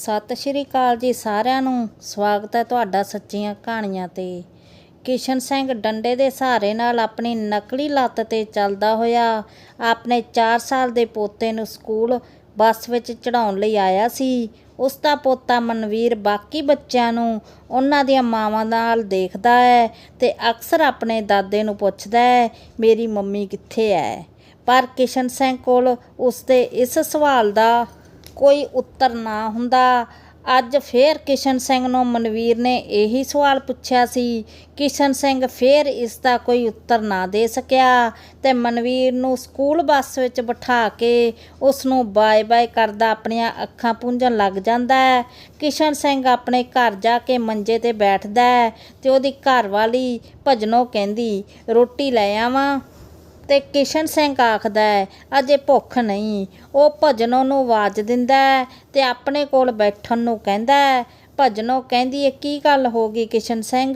ਸਤਿ ਸ਼੍ਰੀ ਅਕਾਲ ਜੀ ਸਾਰਿਆਂ ਨੂੰ। ਸਵਾਗਤ ਹੈ ਤੁਹਾਡਾ ਸੱਚੀਆਂ ਕਹਾਣੀਆਂ ਤੇ। ਕਿਸ਼ਨ ਸਿੰਘ ਡੰਡੇ ਦੇ ਸਹਾਰੇ ਨਾਲ ਆਪਣੀ ਨਕਲੀ ਲੱਤ ਤੇ ਚੱਲਦਾ ਹੋਇਆ ਆਪਣੇ 4 ਸਾਲ ਦੇ ਪੋਤੇ ਨੂੰ ਸਕੂਲ ਬੱਸ ਵਿੱਚ ਚੜਾਉਣ ਲਈ ਆਇਆ ਸੀ। ਉਸ ਦਾ ਪੋਤਾ ਮਨਵੀਰ ਬਾਕੀ ਬੱਚਿਆਂ ਨੂੰ ਉਹਨਾਂ ਦੀਆਂ ਮਾਵਾਂ ਨਾਲ ਦੇਖਦਾ ਹੈ ਤੇ ਅਕਸਰ ਆਪਣੇ ਦਾਦੇ ਨੂੰ ਪੁੱਛਦਾ ਹੈ, ਮੇਰੀ ਮੰਮੀ ਕਿੱਥੇ ਹੈ? ਪਰ ਕਿਸ਼ਨ ਸਿੰਘ ਕੋਲ ਉਸ ਦੇ ਇਸ ਸਵਾਲ ਦਾ ਕੋਈ ਉੱਤਰ ਨਾ ਹੁੰਦਾ। ਅੱਜ ਫੇਰ ਕਿਸ਼ਨ ਸਿੰਘ ਨੂੰ ਮਨਵੀਰ ਨੇ ਇਹੀ ਸਵਾਲ ਪੁੱਛਿਆ ਸੀ, ਕਿਸ਼ਨ ਸਿੰਘ ਫੇਰ ਇਸ ਦਾ ਕੋਈ ਉੱਤਰ ਨਾ ਦੇ ਸਕਿਆ ਤੇ ਮਨਵੀਰ ਨੂੰ ਸਕੂਲ ਬੱਸ ਵਿੱਚ ਬਿਠਾ ਕੇ ਉਸ ਨੂੰ ਬਾਏ-ਬਾਏ ਕਰਦਾ ਆਪਣੀਆਂ ਅੱਖਾਂ ਪੂੰਝਣ ਲੱਗ ਜਾਂਦਾ ਹੈ। ਕਿਸ਼ਨ ਸਿੰਘ ਆਪਣੇ ਘਰ ਜਾ ਕੇ ਮੰਜੇ ਤੇ ਬੈਠਦਾ ਹੈ ਤੇ ਉਹਦੀ ਘਰਵਾਲੀ ਭਜਨੋਂ ਕਹਿੰਦੀ, ਰੋਟੀ ਲੈ ਆਵਾਂ। ਤੇ ਕਿਸ਼ਨ ਸਿੰਘ ਆਖਦਾ ਹੈ, ਅਜੇ ਭੁੱਖ ਨਹੀਂ। ਉਹ ਭਜਨੋਂ ਨੂੰ ਆਵਾਜ਼ ਦਿੰਦਾ ਹੈ ਤੇ ਆਪਣੇ ਕੋਲ ਬੈਠਣ ਨੂੰ ਕਹਿੰਦਾ ਹੈ, ਭਜਨੋਂ ਕਹਿੰਦੀ ਹੈ ਕੀ ਗੱਲ ਹੋ ਗਈ ਕਿਸ਼ਨ ਸਿੰਘ?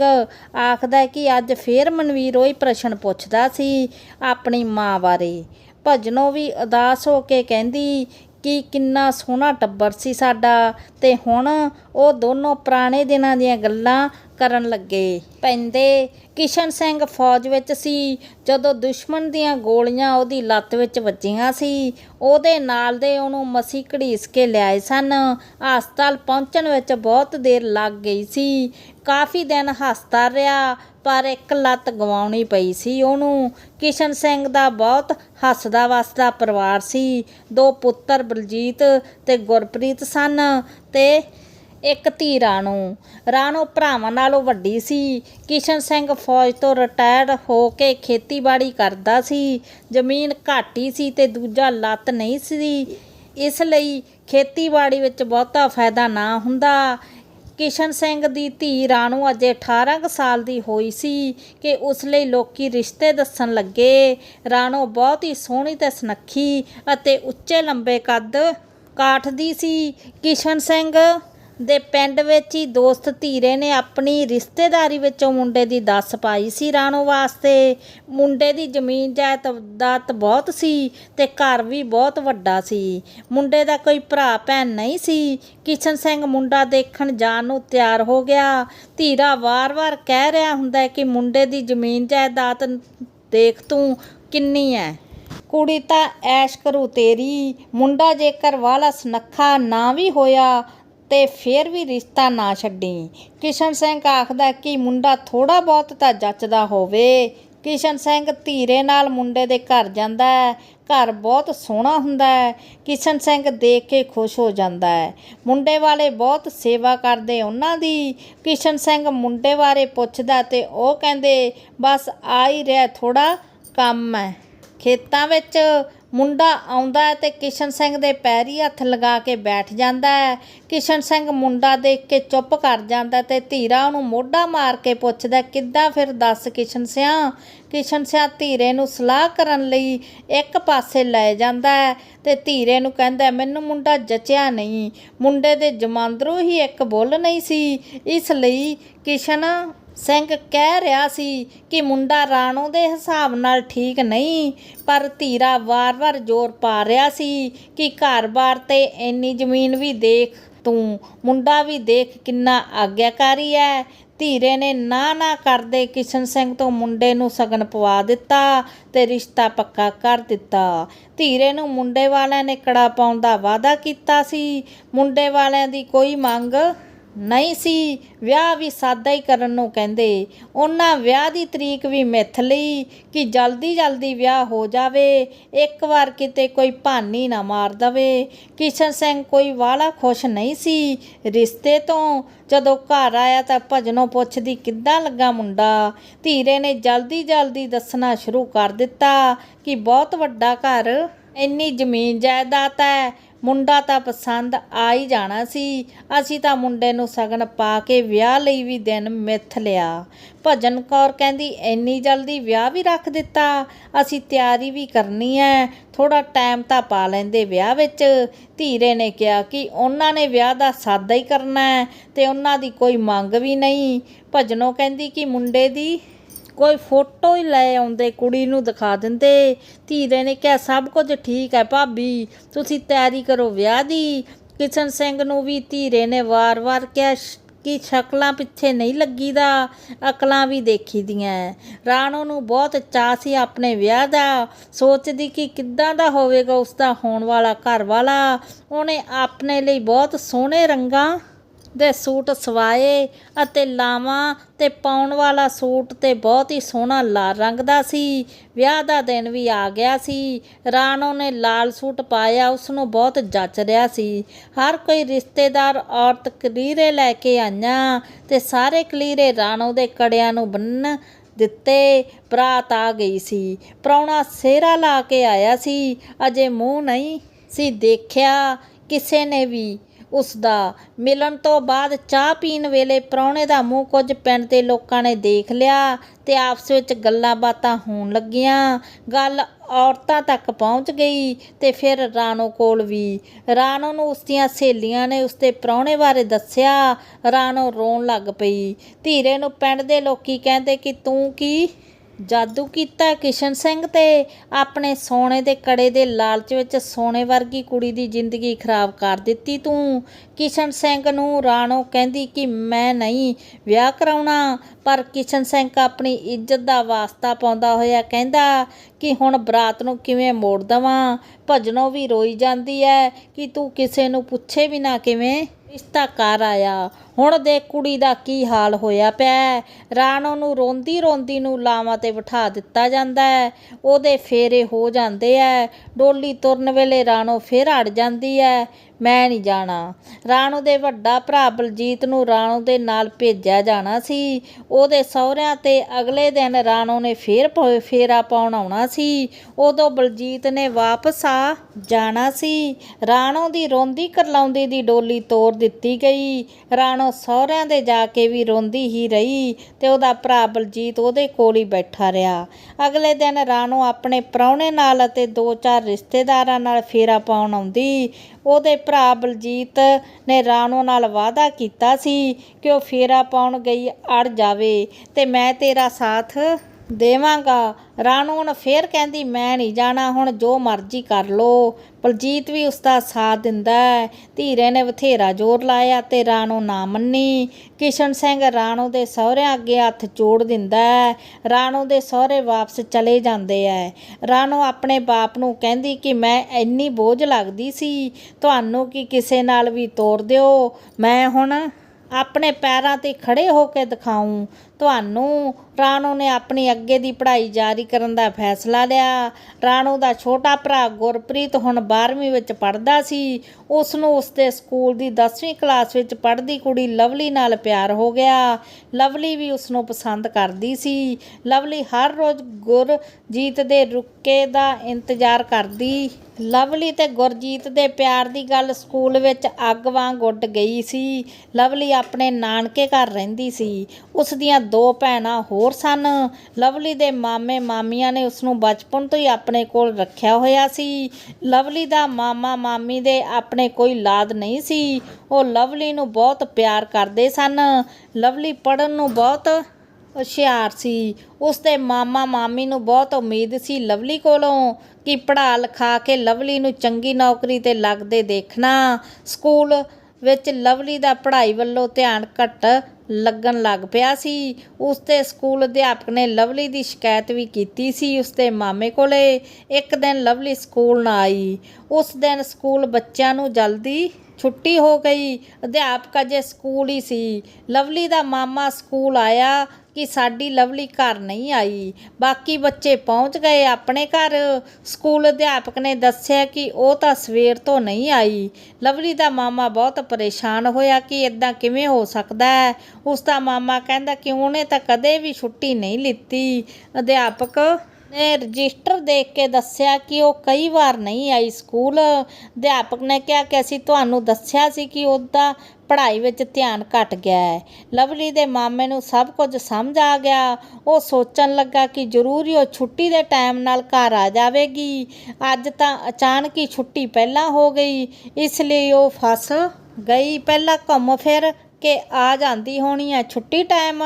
ਆਖਦਾ ਹੈ ਕਿ ਅੱਜ ਫੇਰ ਮਨਵੀਰ ਉਹੀ ਪ੍ਰਸ਼ਨ ਪੁੱਛਦਾ ਸੀ ਆਪਣੀ ਮਾਂ ਬਾਰੇ। ਭਜਨੋਂ ਵੀ ਉਦਾਸ ਹੋ ਕੇ ਕਹਿੰਦੀ, ਕਿ ਕਿੰਨਾ ਸੋਹਣਾ ਟੱਬਰ ਸੀ ਸਾਡਾ ਤੇ ਹੁਣ ਉਹ ਦੋਨੋਂ ਪੁਰਾਣੇ ਦਿਨਾਂ ਦੀਆਂ ਗੱਲਾਂ ਕਰਨ ਲੱਗੇ। ਪੈਂਦੇ, ਕਿਸ਼ਨ ਸਿੰਘ ਫੌਜ ਵਿੱਚ ਸੀ। ਜਦੋਂ ਦੁਸ਼ਮਣ ਦੀਆਂ ਗੋਲੀਆਂ ਉਹਦੀ ਲੱਤ ਵਿੱਚ ਵੱਜੀਆਂ ਸੀ, ਉਹਦੇ ਨਾਲ ਦੇ ਉਹਨੂੰ ਮਸੀ ਘੜੀਸ ਕੇ ਲਿਆਏ ਸਨ। ਹਸਪਤਾਲ ਪਹੁੰਚਣ ਵਿੱਚ ਬਹੁਤ ਦੇਰ ਲੱਗ ਗਈ ਸੀ। ਕਾਫੀ ਦਿਨ ਹਸਪਤਾਲ ਰਿਹਾ, ਪਰ ਇੱਕ ਲੱਤ ਗਵਾਉਣੀ ਪਈ ਸੀ ਉਹਨੂੰ। ਕਿਸ਼ਨ ਸਿੰਘ ਦਾ ਬਹੁਤ ਹੱਸਦਾ ਵਸਦਾ ਪਰਿਵਾਰ ਸੀ। ਦੋ ਪੁੱਤਰ ਬਲਜੀਤ ਤੇ ਗੁਰਪ੍ਰੀਤ ਸਨ ਤੇ ਇੱਕ ਧੀ ਰਾਣੋ। ਰਾਣੋ ਭਰਾਵਾਂ ਨਾਲੋਂ ਵੱਡੀ ਸੀ। ਕਿਸ਼ਨ ਸਿੰਘ ਫੌਜ ਤੋਂ ਰਿਟਾਇਰਡ ਹੋ ਕੇ ਖੇਤੀਬਾੜੀ ਕਰਦਾ ਸੀ। ਜ਼ਮੀਨ ਘਾਟੀ ਸੀ ਤੇ ਦੂਜਾ ਲੱਤ ਨਹੀਂ ਸੀ। ਇਸ ਲਈ ਖੇਤੀਬਾੜੀ ਵਿੱਚ ਬਹੁਤਾ ਫਾਇਦਾ ਨਾ ਹੁੰਦਾ। ਕਿਸ਼ਨ ਸਿੰਘ ਦੀ ਧੀ ਰਾਣੂ ਅਜੇ 18 ਕੁ ਸਾਲ ਦੀ ਹੋਈ ਸੀ ਕਿ ਉਸ ਲਈ ਲੋਕੀ ਰਿਸ਼ਤੇ ਦੱਸਣ ਲੱਗੇ। ਰਾਣੋ ਬਹੁਤ ਹੀ ਸੋਹਣੀ ਤੇ ਸੁਨੱਖੀ ਅਤੇ ਉੱਚੇ ਲੰਬੇ ਕੱਦ ਕਾਠ ਦੀ ਸੀ। ਕਿਸ਼ਨ ਸਿੰਘ ਦੇ ਪਿੰਡ ਵਿੱਚ ਹੀ ਦੋਸਤ ਧੀਰੇ ਨੇ ਆਪਣੀ ਰਿਸ਼ਤੇਦਾਰੀ ਵਿੱਚੋਂ ਮੁੰਡੇ ਦੀ ਦੱਸ ਪਾਈ ਸੀ ਰਾਣੋ ਵਾਸਤੇ। ਮੁੰਡੇ ਦੀ ਜ਼ਮੀਨ ਜਾਇਦਾਦ ਬਹੁਤ ਸੀ ਤੇ ਘਰ ਵੀ ਬਹੁਤ ਵੱਡਾ ਸੀ। ਮੁੰਡੇ ਦਾ ਕੋਈ ਭਰਾ, ਭੈਣ ਨਹੀਂ ਸੀ। ਕਿਸ਼ਨ ਸਿੰਘ ਮੁੰਡਾ ਦੇਖਣ ਜਾਣ ਨੂੰ ਤਿਆਰ ਹੋ ਗਿਆ। ਧੀਰਾ ਵਾਰ-ਵਾਰ ਕਹਿ ਰਿਹਾ ਹੁੰਦਾ ਕਿ ਮੁੰਡੇ ਦੀ ਜ਼ਮੀਨ ਜਾਇਦਾਦ ਦੇਖ ਤੂੰ ਕਿੰਨੀ ਹੈ ਕੁੜੀ ਤਾਂ ਐਸ਼ ਕਰੂ ਤੇਰੀ। ਮੁੰਡਾ ਜੇਕਰ ਵਾਲਾ ਸੁਨੱਖਾ ਨਾ ਵੀ ਹੋਇਆ ਤੇ ਫੇਰ ਵੀ ਰਿਸ਼ਤਾ ਨਾ ਛੱਡੀ। ਕਿਸ਼ਨ ਸਿੰਘ ਆਖਦਾ ਕਿ ਮੁੰਡਾ ਥੋੜਾ ਬਹੁਤ ਤਾਂ ਜੱਚਦਾ ਹੋਵੇ। ਕਿਸ਼ਨ ਸਿੰਘ ਧੀਰੇ ਨਾਲ ਮੁੰਡੇ ਦੇ ਘਰ ਜਾਂਦਾ ਹੈ। ਘਰ ਬਹੁਤ ਸੋਹਣਾ ਹੁੰਦਾ ਹੈ। ਕਿਸ਼ਨ ਸਿੰਘ ਦੇਖ ਕੇ ਖੁਸ਼ ਹੋ ਜਾਂਦਾ ਹੈ। ਮੁੰਡੇ ਵਾਲੇ ਬਹੁਤ ਸੇਵਾ ਕਰਦੇ ਉਹਨਾਂ ਦੀ। ਕਿਸ਼ਨ ਸਿੰਘ ਮੁੰਡੇ ਬਾਰੇ ਪੁੱਛਦਾ ਤੇ ਉਹ ਕਹਿੰਦੇ, ਬਸ ਆ ਹੀ ਰਿਹਾ ਥੋੜਾ ਕੰਮ ਹੈ। ਖੇਤਾਂ ਵਿੱਚ ਮੁੰਡਾ ਆਉਂਦਾ ਹੈ ਤੇ ਕਿਸ਼ਨ ਸਿੰਘ ਦੇ ਪੈਰੀ ਹੱਥ ਲਗਾ ਕੇ ਬੈਠ ਜਾਂਦਾ ਹੈ। ਕਿਸ਼ਨ ਸਿੰਘ ਮੁੰਡਾ ਦੇਖ ਕੇ ਚੁੱਪ ਕਰ ਜਾਂਦਾ ਤੇ ਧੀਰਾ ਉਹਨੂੰ ਮੋਢਾ ਮਾਰ ਕੇ ਪੁੱਛਦਾ, ਕਿੱਦਾਂ ਫਿਰ ਦੱਸ ਕਿਸ਼ਨ ਸਿਆ? ਕਿਸ਼ਨ ਸਿਆ ਧੀਰੇ ਨੂੰ ਸਲਾਹ ਕਰਨ ਲਈ ਇੱਕ ਪਾਸੇ ਲੈ ਜਾਂਦਾ ਹੈ ਤੇ ਧੀਰੇ ਨੂੰ ਕਹਿੰਦਾ, ਮੈਨੂੰ ਮੁੰਡਾ ਜਚਿਆ ਨਹੀਂ। ਮੁੰਡੇ ਦੇ ਜਮਾਂਦਰੂ ਹੀ ਇੱਕ ਬੁੱਲ ਨਹੀਂ ਸੀ। ਇਸ ਲਈ ਕਿਸ਼ਨ ਸਿੰਘ ਕਹਿ ਰਿਹਾ ਸੀ ਕਿ ਮੁੰਡਾ ਰਾਣੋ ਦੇ ਹਿਸਾਬ ਨਾਲ ਠੀਕ ਨਹੀਂ, ਪਰ ਧੀਰਾ ਵਾਰ-ਵਾਰ ਜ਼ੋਰ ਪਾ ਰਿਹਾ ਸੀ ਕਿ ਘਰ-ਬਾਰ ਤੇ ਇੰਨੀ ਜ਼ਮੀਨ ਵੀ ਦੇਖ ਤੂੰ, ਮੁੰਡਾ ਵੀ ਦੇਖ ਕਿੰਨਾ ਆਗਿਆਕਾਰੀ ਹੈ ਧੀਰੇ ਨੇ ਨਾ ਨਾ ਕਰਦੇ ਕਿਸ਼ਨ ਸਿੰਘ ਤੋਂ ਮੁੰਡੇ ਨੂੰ ਸਗਨ ਪਵਾ ਦਿੱਤਾ ਤੇ ਰਿਸ਼ਤਾ ਪੱਕਾ ਕਰ ਦਿੱਤਾ। ਧੀਰੇ ਨੂੰ ਮੁੰਡੇ ਵਾਲਿਆਂ ਨੇ ਕੜਾ ਪਾਉਣ ਦਾ ਵਾਅਦਾ ਕੀਤਾ ਸੀ। ਮੁੰਡੇ ਵਾਲਿਆਂ ਦੀ ਕੋਈ ਮੰਗ ਨਹੀਂ ਸੀ, ਵਿਆਹ ਵੀ ਸਾਦਾ ਹੀ ਕਰਨ ਨੂੰ ਕਹਿੰਦੇ। ਉਹਨਾਂ ਵਿਆਹ ਦੀ ਤਰੀਕ ਵੀ ਮਿੱਥ ਲਈ ਕਿ ਜਲਦੀ ਜਲਦੀ ਵਿਆਹ ਹੋ ਜਾਵੇ, ਇੱਕ ਵਾਰ ਕਿਤੇ ਕੋਈ ਭਾਨੀ ਨਾ ਮਾਰ ਦਵੇ। ਕਿਸ਼ਨ ਸਿੰਘ ਕੋਈ ਵਾਲਾ ਖੁਸ਼ ਨਹੀਂ ਸੀ ਰਿਸ਼ਤੇ ਤੋਂ। ਜਦੋਂ ਘਰ ਆਇਆ ਤਾਂ ਭਜਨੋਂ ਪੁੱਛਦੀ, ਕਿੱਦਾਂ ਲੱਗਾ ਮੁੰਡਾ? ਧੀਰੇ ਨੇ ਜਲਦੀ ਜਲਦੀ ਦੱਸਣਾ ਸ਼ੁਰੂ ਕਰ ਦਿੱਤਾ ਕਿ, ਬਹੁਤ ਵੱਡਾ ਘਰ, ਇੰਨੀ ਜ਼ਮੀਨ ਜਾਇਦਾਦ ਹੈ ਮੁੰਡਾ ਤਾਂ ਪਸੰਦ ਆ ਹੀ ਜਾਣਾ ਸੀ। ਅਸੀਂ ਤਾਂ ਮੁੰਡੇ ਨੂੰ ਸਗਨ ਪਾ ਕੇ ਵਿਆਹ ਲਈ ਵੀ ਦਿਨ ਮਿੱਥ ਲਿਆ। ਭਜਨ ਕੌਰ ਕਹਿੰਦੀ, ਇੰਨੀ ਜਲਦੀ ਵਿਆਹ ਵੀ ਰੱਖ ਦਿੱਤਾ। ਅਸੀਂ ਤਿਆਰੀ ਵੀ ਕਰਨੀ ਹੈ ਥੋੜਾ ਟਾਈਮ ਤਾਂ ਪਾ ਲੈਂਦੇ ਵਿਆਹ ਵਿੱਚ। ਧੀਰੇ ਨੇ ਕਿਹਾ ਕਿ ਉਹਨਾਂ ਨੇ ਵਿਆਹ ਦਾ ਸਾਦਾ ਹੀ ਕਰਨਾ ਹੈ ਤੇ ਉਹਨਾਂ ਦੀ ਕੋਈ ਮੰਗ ਵੀ ਨਹੀਂ। ਭਜਨੋਂ ਕਹਿੰਦੀ ਕਿ ਮੁੰਡੇ ਦੀ ਕੋਈ ਫੋਟੋ ਹੀ ਲੈ ਆਉਂਦੇ, ਕੁੜੀ ਨੂੰ ਦਿਖਾ ਦਿੰਦੇ ਧੀਰੇ ਨੇ ਕਿਹਾ, ਸਭ ਕੁਝ ਠੀਕ ਹੈ ਭਾਬੀ, ਤੁਸੀਂ ਤਿਆਰੀ ਕਰੋ ਵਿਆਹ ਦੀ। ਕਿਸ਼ਨ ਸਿੰਘ ਨੂੰ ਵੀ ਧੀਰੇ ਨੇ ਵਾਰ-ਵਾਰ ਕਿਹਾ, ਕਿ ਸ਼ਕਲਾਂ ਪਿੱਛੇ ਨਹੀਂ ਲੱਗੀਦਾ, ਅਕਲਾਂ ਵੀ ਦੇਖੀਦੀਆਂ ਰਾਣੋ ਨੂੰ ਬਹੁਤ ਚਾਅ ਸੀ ਆਪਣੇ ਵਿਆਹ ਦਾ। ਸੋਚਦੀ ਕਿ ਕਿੱਦਾਂ ਦਾ ਹੋਵੇਗਾ ਉਸ ਦਾ ਹੋਣ ਵਾਲਾ ਘਰ ਵਾਲਾ। ਉਹਨੇ ਆਪਣੇ ਲਈ ਬਹੁਤ ਸੋਹਣੇ ਰੰਗਾਂ ਦੇ ਸੂਟ ਸਵਾਏ ਅਤੇ ਲਾਵਾਂ ਤੇ ਪਾਉਣ ਵਾਲਾ ਸੂਟ ਤੇ ਬਹੁਤ ਹੀ ਸੋਹਣਾ ਲਾਲ ਰੰਗ ਦਾ ਸੀ। ਵਿਆਹ ਦਾ ਦਿਨ ਵੀ ਆ ਗਿਆ ਸੀ। ਰਾਣੋ ਨੇ ਲਾਲ ਸੂਟ ਪਾਇਆ ਉਸ ਨੂੰ ਬਹੁਤ ਜੱਚ ਰਿਹਾ ਸੀ। ਹਰ ਕੋਈ ਰਿਸ਼ਤੇਦਾਰ ਔਰਤ ਕਲੀਰੇ ਲੈ ਕੇ ਆਈਆਂ ਤੇ ਸਾਰੇ ਕਲੀਰੇ ਰਾਣੋ ਦੇ ਕੜਿਆਂ ਨੂੰ ਬੰਨ ਦਿੱਤੇ। ਬਰਾਤ ਆ ਗਈ ਸੀ। ਪ੍ਰਾਹੁਣਾ ਸਿਹਰਾ ਲਾ ਕੇ ਆਇਆ ਸੀ। ਅਜੇ ਮੂੰਹ ਨਹੀਂ ਸੀ ਦੇਖਿਆ। ਕਿਸੇ ਨੇ ਵੀ ਉਸ ਦਾ ਮਿਲਣ ਤੋਂ ਬਾਅਦ ਚਾਹ ਪੀਣ ਵੇਲੇ ਪ੍ਰਾਹੁਣੇ ਦਾ ਮੂੰਹ ਕੁਝ ਪਿੰਡ ਦੇ ਲੋਕਾਂ ਨੇ ਦੇਖ ਲਿਆ ਤੇ ਆਪਸ ਵਿੱਚ ਗੱਲਾਂ ਬਾਤਾਂ ਹੋਣ ਲੱਗੀਆਂ। ਗੱਲ ਔਰਤਾਂ ਤੱਕ ਪਹੁੰਚ ਗਈ ਤੇ ਫਿਰ ਰਾਣੋ ਕੋਲ ਵੀ। ਰਾਣੋ ਨੂੰ ਉਸ ਦੀਆਂ ਸਹੇਲੀਆਂ ਨੇ ਉਸ ਦੇ ਪ੍ਰਾਹੁਣੇ ਬਾਰੇ ਦੱਸਿਆ। ਰਾਣੋ ਰੋਣ ਲੱਗ ਪਈ। ਧੀਰੇ ਨੂੰ ਪਿੰਡ ਦੇ ਲੋਕੀ ਕਹਿੰਦੇ ਕਿ ਤੂੰ ਕੀ ਜਾਦੂ ਕੀਤਾ ਕਿਸ਼ਨ ਸਿੰਘ ਤੇ ਆਪਣੇ ਸੋਨੇ ਦੇ ਕੜੇ ਦੇ ਲਾਲਚ ਵਿੱਚ ਸੋਨੇ ਵਰਗੀ ਕੁੜੀ ਦੀ ਜ਼ਿੰਦਗੀ ਖਰਾਬ ਕਰ ਦਿੱਤੀ ਤੂੰ। ਕਿਸ਼ਨ ਸਿੰਘ ਨੂੰ ਰਾਣੋ ਕਹਿੰਦੀ ਕਿ ਮੈਂ ਨਹੀਂ ਵਿਆਹ ਕਰਾਉਣਾ, ਪਰ ਕਿਸ਼ਨ ਸਿੰਘ ਆਪਣੀ ਇੱਜ਼ਤ ਦਾ ਵਾਸਤਾ ਪਾਉਂਦਾ ਹੋਇਆ ਕਹਿੰਦਾ ਕਿ ਹੁਣ ਬਰਾਤ ਨੂੰ ਕਿਵੇਂ ਮੋੜ ਦਵਾਂ, ਭਜਨੋਂ ਵੀ ਰੋਈ ਜਾਂਦੀ ਹੈ ਕਿ ਤੂੰ ਕਿਸੇ ਨੂੰ ਪੁੱਛੇ ਵੀ ਨਾ ਕਿਵੇਂ? ਰਿਸ਼ਤਾ ਕਰ ਆਇਆ। ਹੁਣ ਦੇ ਕੁੜੀ ਦਾ ਕੀ ਹਾਲ ਹੋਇਆ ਪਿਆ? ਰਾਣੋ ਨੂੰ ਰੋਂਦੀ ਰੋਂਦੀ ਨੂੰ ਲਾਵਾਂ ਤੇ ਬਿਠਾ ਦਿੱਤਾ ਜਾਂਦਾ ਹੈ। ਉਹਦੇ ਫੇਰੇ ਹੋ ਜਾਂਦੇ ਐ। ਡੋਲੀ ਤੁਰਨ ਵੇਲੇ ਰਾਣੋ ਫੇਰ ਅੜ ਜਾਂਦੀ ਹੈ ਮੈਂ ਨਹੀਂ ਜਾਣਾ। ਰਾਣੋ ਦੇ ਵੱਡਾ ਭਰਾ ਬਲਜੀਤ ਨੂੰ ਰਾਣੋ ਦੇ ਨਾਲ ਭੇਜਿਆ ਜਾਣਾ ਸੀ। ਉਹਦੇ ਸਹੁਰਿਆਂ ਤੇ ਅਗਲੇ ਦਿਨ ਰਾਣੋ ਨੇ ਫੇਰ ਫੇਰਾ ਪਾਉਣ ਆਉਣਾ ਸੀ। ਉਦੋਂ ਬਲਜੀਤ ਨੇ ਵਾਪਸ ਆ ਜਾਣਾ ਸੀ। ਰਾਣੋ ਦੀ ਰੋਂਦੀ ਕਰਲਾਉਂਦੀ ਦੀ ਡੋਲੀ ਤੋੜ ਦਿੱਤੀ ਗਈ। ਰਾਣੋ ਸਹੁਰਿਆਂ ਦੇ ਜਾ ਕੇ ਵੀ ਰੋਂਦੀ ਹੀ ਰਹੀ ਤੇ ਉਹਦਾ ਭਰਾ ਬਲਜੀਤ ਉਹਦੇ ਕੋਲ ਹੀ ਬੈਠਾ ਰਿਹਾ। ਅਗਲੇ ਦਿਨ ਰਾਣੋ ਆਪਣੇ ਪ੍ਰਾਹੁਣੇ ਨਾਲ ਅਤੇ ਦੋ ਚਾਰ ਰਿਸ਼ਤੇਦਾਰਾਂ ਨਾਲ ਫੇਰਾ ਪਾਉਣ ਆਉਂਦੀ। ਉਹਦੇ ਭਰਾ ਬਲਜੀਤ ਨੇ ਰਾਣੋ ਨਾਲ ਵਾਅਦਾ ਕੀਤਾ ਸੀ ਕਿ ਉਹ ਫੇਰਾ ਪਾਉਣ ਗਈ ਅੜ ਜਾਵੇ ਤੇ ਮੈਂ ਤੇਰਾ ਸਾਥ ਦੇਵਾਂਗਾ। ਰਾਣੋ ਹੁਣ ਫੇਰ ਕਹਿੰਦੀ, ਮੈਂ ਨਹੀਂ ਜਾਣਾ, ਹੁਣ ਜੋ ਮਰਜ਼ੀ ਕਰ ਲੋ। ਬਲਜੀਤ ਵੀ ਉਸ ਦਾ ਸਾਥ ਦਿੰਦਾ ਹੈ। ਧੀਰੇ ਨੇ ਬਥੇਰਾ ਜ਼ੋਰ ਲਾਇਆ ਤੇ ਰਾਣੋ ਨਾ ਮੰਨੀ। ਕਿਸ਼ਨ ਸਿੰਘ ਰਾਣੋ ਦੇ ਸਹੁਰਿਆਂ ਅੱਗੇ ਹੱਥ ਜੋੜ ਦਿੰਦਾ ਹੈ। ਰਾਣੋ ਦੇ ਸਹੁਰੇ ਵਾਪਸ ਚਲੇ ਜਾਂਦੇ ਐ ਰਾਣੋ ਆਪਣੇ ਬਾਪ ਨੂੰ ਕਹਿੰਦੀ ਕਿ, ਮੈਂ ਇੰਨੀ ਬੋਝ ਲੱਗਦੀ ਸੀ। ਤੁਹਾਨੂੰ ਕਿ ਕਿਸੇ ਨਾਲ ਵੀ ਤੋੜ ਦਿਓ? ਮੈਂ ਹੁਣ ਆਪਣੇ ਪੈਰਾਂ ਤੇ ਖੜੇ ਹੋ ਕੇ ਦਿਖਾਉਂ ਤੁਹਾਨੂੰ ਰਾਣੋ ਨੇ ਆਪਣੀ ਅੱਗੇ ਦੀ ਪੜ੍ਹਾਈ ਜਾਰੀ ਕਰਨ ਦਾ ਫੈਸਲਾ ਲਿਆ। ਰਾਣੋ ਦਾ ਛੋਟਾ ਭਰਾ ਗੁਰਪ੍ਰੀਤ ਹੁਣ 12ਵੀਂ ਵਿੱਚ ਪੜ੍ਹਦਾ ਸੀ। ਉਸ ਨੂੰ ਉਸ ਦੇ ਸਕੂਲ ਦੀ 10ਵੀਂ ਕਲਾਸ ਵਿੱਚ ਪੜ੍ਹਦੀ ਕੁੜੀ ਲਵਲੀ ਨਾਲ ਪਿਆਰ ਹੋ ਗਿਆ। ਲਵਲੀ ਵੀ ਉਸ ਨੂੰ ਪਸੰਦ ਕਰਦੀ ਸੀ। ਲਵਲੀ ਹਰ ਰੋਜ਼ ਗੁਰਜੀਤ ਦੇ ਰੁਕੇ ਦਾ ਇੰਤਜ਼ਾਰ ਕਰਦੀ। ਲਵਲੀ ਤੇ ਗੁਰਜੀਤ ਦੇ ਪਿਆਰ ਦੀ ਗੱਲ ਸਕੂਲ ਵਿੱਚ ਅੱਗ ਵਾਂਗ ਉੱਡ ਗਈ ਸੀ। ਲਵਲੀ ਆਪਣੇ ਨਾਨਕੇ ਘਰ ਰਹਿੰਦੀ ਸੀ। ਉਸ ਦੀਆਂ ਦੋ ਭੈਣਾਂ ਹੋਰ ਸਨ। ਲਵਲੀ ਦੇ ਮਾਮੇ ਮਾਮੀਆਂ ਨੇ ਉਸ ਨੂੰ ਬਚਪਨ ਤੋਂ ਹੀ ਆਪਣੇ ਕੋਲ ਰੱਖਿਆ ਹੋਇਆ ਸੀ। ਲਵਲੀ ਦਾ ਮਾਮਾ ਮਾਮੀ ਦੇ ਆਪਣੇ ਕੋਈ ਲਾਦ ਨਹੀਂ ਸੀ। ਉਹ ਲਵਲੀ ਨੂੰ ਬਹੁਤ ਪਿਆਰ ਕਰਦੇ ਸਨ। ਲਵਲੀ ਪੜਨ ਨੂੰ ਬਹੁਤ ਹੁਸ਼ਿਆਰ ਸੀ। ਉਸ ਦੇ ਮਾਮਾ ਮਾਮੀ ਨੂੰ ਬਹੁਤ ਉਮੀਦ ਸੀ ਲਵਲੀ ਕੋਲੋਂ ਕਿ ਪੜ੍ਹਾ ਲਿਖਾ ਕੇ ਲਵਲੀ ਨੂੰ ਚੰਗੀ ਨੌਕਰੀ ਤੇ ਲੱਗਦੇ ਦੇਖਣਾ। ਸਕੂਲ ਵਿੱਚ ਲਵਲੀ ਦਾ ਪੜ੍ਹਾਈ ਵੱਲੋਂ ਧਿਆਨ ਘੱਟ ਲੱਗਣ ਲੱਗ ਪਿਆ ਸੀ। ਉਸ 'ਤੇ ਸਕੂਲ ਅਧਿਆਪਕ ਨੇ ਲਵਲੀ ਦੀ ਸ਼ਿਕਾਇਤ ਵੀ ਕੀਤੀ ਸੀ ਉਸ ਦੇ ਮਾਮੇ ਕੋਲੇ। ਇੱਕ ਦਿਨ ਲਵਲੀ ਸਕੂਲ ਨਾ ਆਈ। ਉਸ ਦਿਨ ਸਕੂਲ ਬੱਚਿਆਂ ਨੂੰ ਜਲਦੀ ਛੁੱਟੀ ਹੋ ਗਈ। ਅਧਿਆਪਕ ਅਜੇ ਸਕੂਲ ਹੀ ਸੀ। ਲਵਲੀ ਦਾ ਮਾਮਾ ਸਕੂਲ ਆਇਆ ਕਿ ਸਾਡੀ ਲਵਲੀ ਘਰ ਨਹੀਂ ਆਈ। ਬਾਕੀ ਬੱਚੇ ਪਹੁੰਚ ਗਏ ਆਪਣੇ ਘਰ। ਸਕੂਲ ਅਧਿਆਪਕ ਨੇ ਦੱਸਿਆ ਕਿ ਉਹ ਤਾਂ ਸਵੇਰ ਤੋਂ ਨਹੀਂ ਆਈ। ਲਵਲੀ ਦਾ ਮਾਮਾ ਬਹੁਤ ਪਰੇਸ਼ਾਨ ਹੋਇਆ ਕਿ ਇਦਾਂ ਕਿਵੇਂ ਹੋ ਸਕਦਾ ਹੈ। ਉਸ ਦਾ ਮਾਮਾ ਕਹਿੰਦਾ ਕਿ ਉਹਨੇ ਤਾਂ ਕਦੇ ਵੀ ਛੁੱਟੀ ਨਹੀਂ ਲਿੱਤੀ। ਅਧਿਆਪਕ ਨੇ ਰਜਿਸਟਰ ਦੇਖ ਕੇ ਦੱਸਿਆ ਕਿ ਉਹ ਕਈ ਵਾਰ ਨਹੀਂ ਆਈ ਸਕੂਲ। ਅਧਿਆਪਕ ਨੇ ਕਿਹਾ ਕਿ ਅਸੀਂ ਤੁਹਾਨੂੰ ਦੱਸਿਆ ਸੀ ਕਿ ਉਹਦਾ ਪੜ੍ਹਾਈ ਵਿੱਚ ਧਿਆਨ ਘਟ ਗਿਆ ਹੈ। ਲਵਲੀ ਦੇ ਮਾਮੇ ਨੂੰ ਸਭ ਕੁਝ ਸਮਝ ਆ ਗਿਆ। ਉਹ ਸੋਚਣ ਲੱਗਾ ਕਿ ਜ਼ਰੂਰ ਹੀ ਉਹ ਛੁੱਟੀ ਦੇ ਟਾਈਮ ਨਾਲ ਘਰ ਆ ਜਾਵੇਗੀ। ਅੱਜ ਤਾਂ ਅਚਾਨਕ ਹੀ ਛੁੱਟੀ ਪਹਿਲਾਂ ਹੋ ਗਈ, ਇਸ ਲਈ ਉਹ ਫਸ ਗਈ। ਪਹਿਲਾਂ ਘੁੰਮ ਫਿਰ ਕਿ ਆ ਜਾਂਦੀ ਹੋਣੀ ਆ ਛੁੱਟੀ ਟਾਈਮ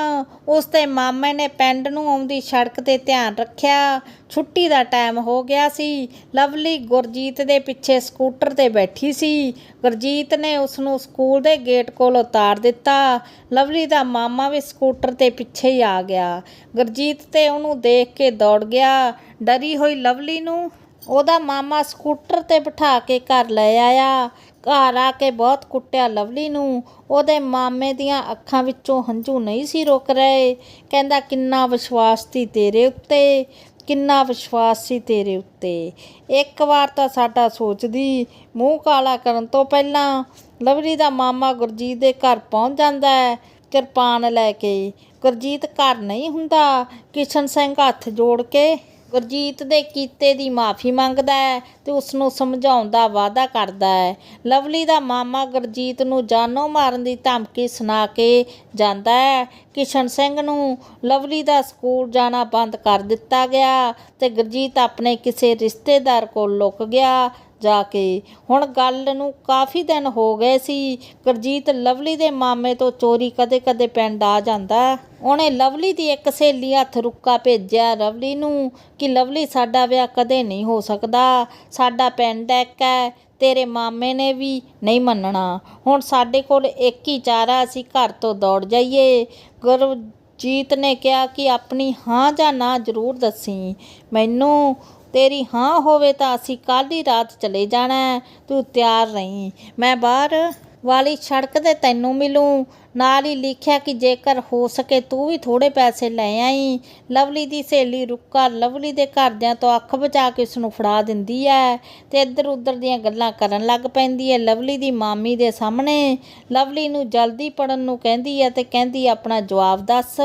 ਉਸ ਤੇ ਮਾਮੇ ਨੇ ਪਿੰਡ ਨੂੰ ਆਉਂਦੀ ਸੜਕ ਤੇ ਧਿਆਨ ਰੱਖਿਆ। ਛੁੱਟੀ ਦਾ ਟਾਈਮ ਹੋ ਗਿਆ ਸੀ। ਲਵਲੀ ਗੁਰਜੀਤ ਦੇ ਪਿੱਛੇ ਸਕੂਟਰ ਤੇ ਬੈਠੀ ਸੀ। ਗੁਰਜੀਤ ਨੇ ਉਸ ਨੂੰ ਸਕੂਲ ਦੇ ਗੇਟ ਕੋਲ ਉਤਾਰ ਦਿੱਤਾ। ਲਵਲੀ ਦਾ ਮਾਮਾ ਵੀ ਸਕੂਟਰ ਤੇ ਪਿੱਛੇ ਹੀ ਆ ਗਿਆ। ਗੁਰਜੀਤ ਤੇ ਉਹਨੂੰ ਦੇਖ ਕੇ ਦੌੜ ਗਿਆ। ਡਰੀ ਹੋਈ ਲਵਲੀ ਨੂੰ ਉਹਦਾ ਮਾਮਾ ਸਕੂਟਰ ਤੇ ਬਿਠਾ ਕੇ ਘਰ ਲੈ ਆਇਆ। ਘਰ ਆ ਕੇ ਬਹੁਤ ਕੁੱਟਿਆ ਲਵਲੀ ਨੂੰ। ਉਹਦੇ ਮਾਮੇ ਦੀਆਂ ਅੱਖਾਂ ਵਿੱਚੋਂ ਹੰਝੂ ਨਹੀਂ ਸੀ ਰੁਕ ਰਹੇ। ਕਹਿੰਦਾ, ਕਿੰਨਾ ਵਿਸ਼ਵਾਸ ਸੀ ਤੇਰੇ ਉੱਤੇ, ਕਿੰਨਾ ਵਿਸ਼ਵਾਸ ਸੀ ਤੇਰੇ ਉੱਤੇ। ਇੱਕ ਵਾਰ ਤਾਂ ਸਾਡਾ ਸੋਚਦੀ, ਮੂੰਹ ਕਾਲਾ ਕਰਨ ਤੋਂ ਪਹਿਲਾਂ ਲਵਲੀ ਦਾ ਮਾਮਾ ਗੁਰਜੀਤ ਦੇ ਘਰ ਪਹੁੰਚ ਜਾਂਦਾ ਹੈ, ਕਿਰਪਾਨ ਲੈ ਕੇ। ਗੁਰਜੀਤ ਘਰ ਨਹੀਂ ਹੁੰਦਾ, ਕਿਸ਼ਨ ਸਿੰਘ ਹੱਥ ਜੋੜ ਕੇ ਗੁਰਜੀਤ ਦੇ ਕੀਤੇ ਦੀ ਮਾਫੀ ਮੰਗਦਾ ਹੈ ਤੇ ਉਸ ਨੂੰ ਸਮਝਾਉਣ ਦਾ ਵਾਅਦਾ ਕਰਦਾ ਹੈ। ਲਵਲੀ ਦਾ ਮਾਮਾ ਗੁਰਜੀਤ ਨੂੰ ਜਾਨੋਂ ਮਾਰਨ ਦੀ ਧਮਕੀ ਸੁਣਾ ਕੇ ਜਾਂਦਾ ਹੈ। ਕਿਸ਼ਨ ਸਿੰਘ ਨੂੰ ਲਵਲੀ ਦਾ ਸਕੂਲ ਜਾਣਾ ਬੰਦ ਕਰ ਦਿੱਤਾ ਗਿਆ ਤੇ ਗੁਰਜੀਤ ਆਪਣੇ ਕਿਸੇ ਰਿਸ਼ਤੇਦਾਰ ਕੋਲ ਲੁਕ ਗਿਆ ਜਾ ਕੇ। ਹੁਣ ਗੱਲ ਨੂੰ ਕਾਫੀ ਦਿਨ ਹੋ ਗਏ ਸੀ। ਗੁਰਜੀਤ ਲਵਲੀ ਦੇ ਮਾਮੇ ਤੋਂ ਚੋਰੀ ਕਦੇ-ਕਦੇ ਪਿੰਡ ਆ ਜਾਂਦਾ। ਉਹਨੇ ਲਵਲੀ ਦੀ ਇੱਕ ਸਹੇਲੀ ਹੱਥ ਰੁੱਕਾ ਭੇਜਿਆ ਲਵਲੀ ਨੂੰ ਕਿ ਲਵਲੀ ਸਾਡਾ ਵਿਆਹ ਕਦੇ ਨਹੀਂ ਹੋ ਸਕਦਾ। ਸਾਡਾ ਪਿੰਡ ਇੱਕ ਹੈ, ਤੇਰੇ ਮਾਮੇ ਨੇ ਵੀ ਨਹੀਂ ਮੰਨਣਾ। ਹੁਣ ਸਾਡੇ ਕੋਲ ਇੱਕ ਹੀ ਚਾਰਾ, ਅਸੀਂ ਘਰ ਤੋਂ ਦੌੜ ਜਾਈਏ। ਗੁਰਜੀਤ ਨੇ ਕਿਹਾ ਕਿ ਆਪਣੀ ਹਾਂ ਜਾਂ ਨਾ ਜ਼ਰੂਰ ਦੱਸੀ। ਮੈਨੂੰ ਤੇਰੀ ਹਾਂ ਹੋਵੇ ਤਾਂ ਅਸੀਂ ਕੱਲ੍ਹ ਹੀ ਰਾਤ ਚਲੇ ਜਾਣਾ ਤੂੰ ਤਿਆਰ ਰਹੀਂ। ਮੈਂ ਬਾਹਰ ਵਾਲੀ ਸੜਕ ਤੇ ਤੈਨੂੰ ਮਿਲੂੰ। ਨਾਲ ਹੀ ਲਿਖਿਆ ਕਿ ਜੇਕਰ ਹੋ ਸਕੇ ਤੂੰ ਵੀ ਥੋੜੇ ਪੈਸੇ ਲੈ ਆਈ। ਲਵਲੀ ਦੀ ਸਹੇਲੀ ਰੁੱਕਾ ਲਵਲੀ ਦੇ ਘਰਦਿਆਂ ਤੋਂ ਅੱਖ ਬਚਾ ਕੇ ਉਸ ਨੂੰ ਫੜਾ ਦਿੰਦੀ ਹੈ ਤੇ ਇੱਧਰ ਉੱਧਰ ਦੀਆਂ ਗੱਲਾਂ ਕਰਨ ਲੱਗ ਪੈਂਦੀ ਹੈ ਲਵਲੀ ਦੀ ਮਾਮੀ ਦੇ ਸਾਹਮਣੇ। ਲਵਲੀ ਨੂੰ ਜਲਦੀ ਪੜਨ ਨੂੰ ਕਹਿੰਦੀ ਹੈ ਤੇ ਕਹਿੰਦੀ ਆਪਣਾ ਜਵਾਬ ਦੱਸ।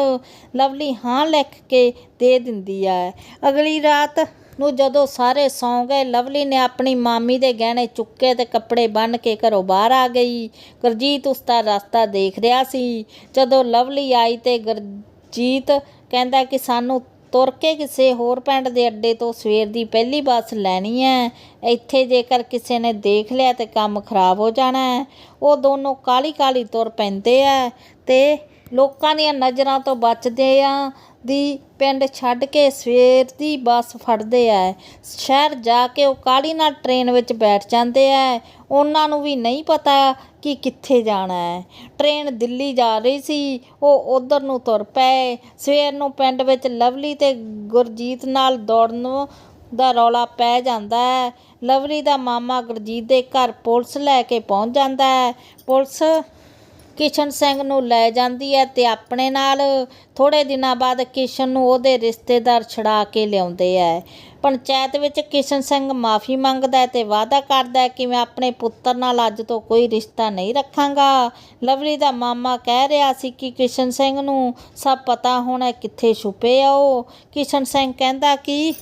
ਲਵਲੀ ਹਾਂ ਲਿਖ ਕੇ ਦੇ ਦਿੰਦੀ ਹੈ। ਅਗਲੀ ਰਾਤ ਨੂੰ ਜਦੋਂ ਸਾਰੇ ਸੌਂ ਗਏ, ਲਵਲੀ ਨੇ ਆਪਣੀ ਮਾਮੀ ਦੇ ਗਹਿਣੇ ਚੁੱਕੇ ਤੇ ਕੱਪੜੇ ਬੰਨ ਕੇ ਘਰੋਂ ਬਾਹਰ ਆ ਗਈ। ਗੁਰਜੀਤ ਉਸ ਦਾ ਰਸਤਾ ਦੇਖ ਰਿਹਾ ਸੀ। ਜਦੋਂ ਲਵਲੀ ਆਈ ਤੇ ਗੁਰਜੀਤ ਕਹਿੰਦਾ ਕਿ ਸਾਨੂੰ ਤੁਰ ਕੇ ਕਿਸੇ ਹੋਰ ਪਿੰਡ ਦੇ ਅੱਡੇ ਤੋਂ ਸਵੇਰ ਦੀ ਪਹਿਲੀ ਬੱਸ ਲੈਣੀ ਹੈ ਇੱਥੇ ਜੇਕਰ ਕਿਸੇ ਨੇ ਦੇਖ ਲਿਆ ਤੇ ਕੰਮ ਖਰਾਬ ਹੋ ਜਾਣਾ ਹੈ ਉਹ ਦੋਨੋਂ ਕਾਲੀ ਕਾਲੀ ਤੁਰ ਪੈਂਦੇ ਆ ਤੇ ਲੋਕਾਂ ਦੀਆਂ ਨਜ਼ਰਾਂ ਤੋਂ ਬਚਦੇ ਆ। ਦੀ ਪਿੰਡ ਛੱਡ ਕੇ ਸਵੇਰ ਦੀ ਬੱਸ ਫੜਦੇ ਹੈ ਸ਼ਹਿਰ ਜਾ ਕੇ ਉਹ ਕਾਹਲੀ ਨਾਲ ਟ੍ਰੇਨ ਵਿੱਚ ਬੈਠ ਜਾਂਦੇ ਹੈ ਉਹਨਾਂ ਨੂੰ ਵੀ ਨਹੀਂ ਪਤਾ ਕਿ ਕਿੱਥੇ ਜਾਣਾ ਹੈ ਟ੍ਰੇਨ ਦਿੱਲੀ ਜਾ ਰਹੀ ਸੀ, ਉਹ ਉਧਰ ਨੂੰ ਤੁਰ ਪਏ। ਸਵੇਰ ਨੂੰ ਪਿੰਡ ਵਿੱਚ ਲਵਲੀ ਤੇ ਗੁਰਜੀਤ ਨਾਲ ਦੌੜਨ ਦਾ ਰੌਲਾ ਪੈ ਜਾਂਦਾ ਹੈ ਲਵਲੀ ਦਾ ਮਾਮਾ ਗੁਰਜੀਤ ਦੇ ਘਰ ਪੁਲਿਸ ਲੈ ਕੇ ਪਹੁੰਚ ਜਾਂਦਾ ਹੈ ਪੁਲਿਸ ਕਿਸ਼ਨ ਸਿੰਘ ਨੂੰ ਲੈ ਜਾਂਦੀ ਹੈ ਤੇ ਆਪਣੇ ਨਾਲ ਥੋੜੇ ਦਿਨਾਂ ਬਾਅਦ ਕਿਸ਼ਨ ਨੂੰ ਉਹਦੇ ਰਿਸ਼ਤੇਦਾਰ ਛੜਾ ਕੇ ਲਿਆਉਂਦੇ ਐ ਪੰਚਾਇਤ ਵਿੱਚ ਕਿਸ਼ਨ ਸਿੰਘ ਮਾਫੀ ਮੰਗਦਾ ਹੈ ਤੇ ਵਾਅਦਾ ਕਰਦਾ ਹੈ ਕਿ ਮੈਂ ਆਪਣੇ ਪੁੱਤਰ ਨਾਲ ਅੱਜ ਤੋਂ ਕੋਈ ਰਿਸ਼ਤਾ ਨਹੀਂ ਰੱਖਾਂਗਾ। ਲਵਲੀ ਦਾ ਮਾਮਾ ਕਹਿ ਰਿਹਾ ਸੀ ਕਿ ਕਿਸ਼ਨ ਸਿੰਘ ਨੂੰ ਸਭ ਪਤਾ ਹੋਣਾ ਕਿੱਥੇ ਛੁਪੇ ਆ ਉਹ। ਕਿਸ਼ਨ ਸਿੰਘ ਕਹਿੰਦਾ ਕਿ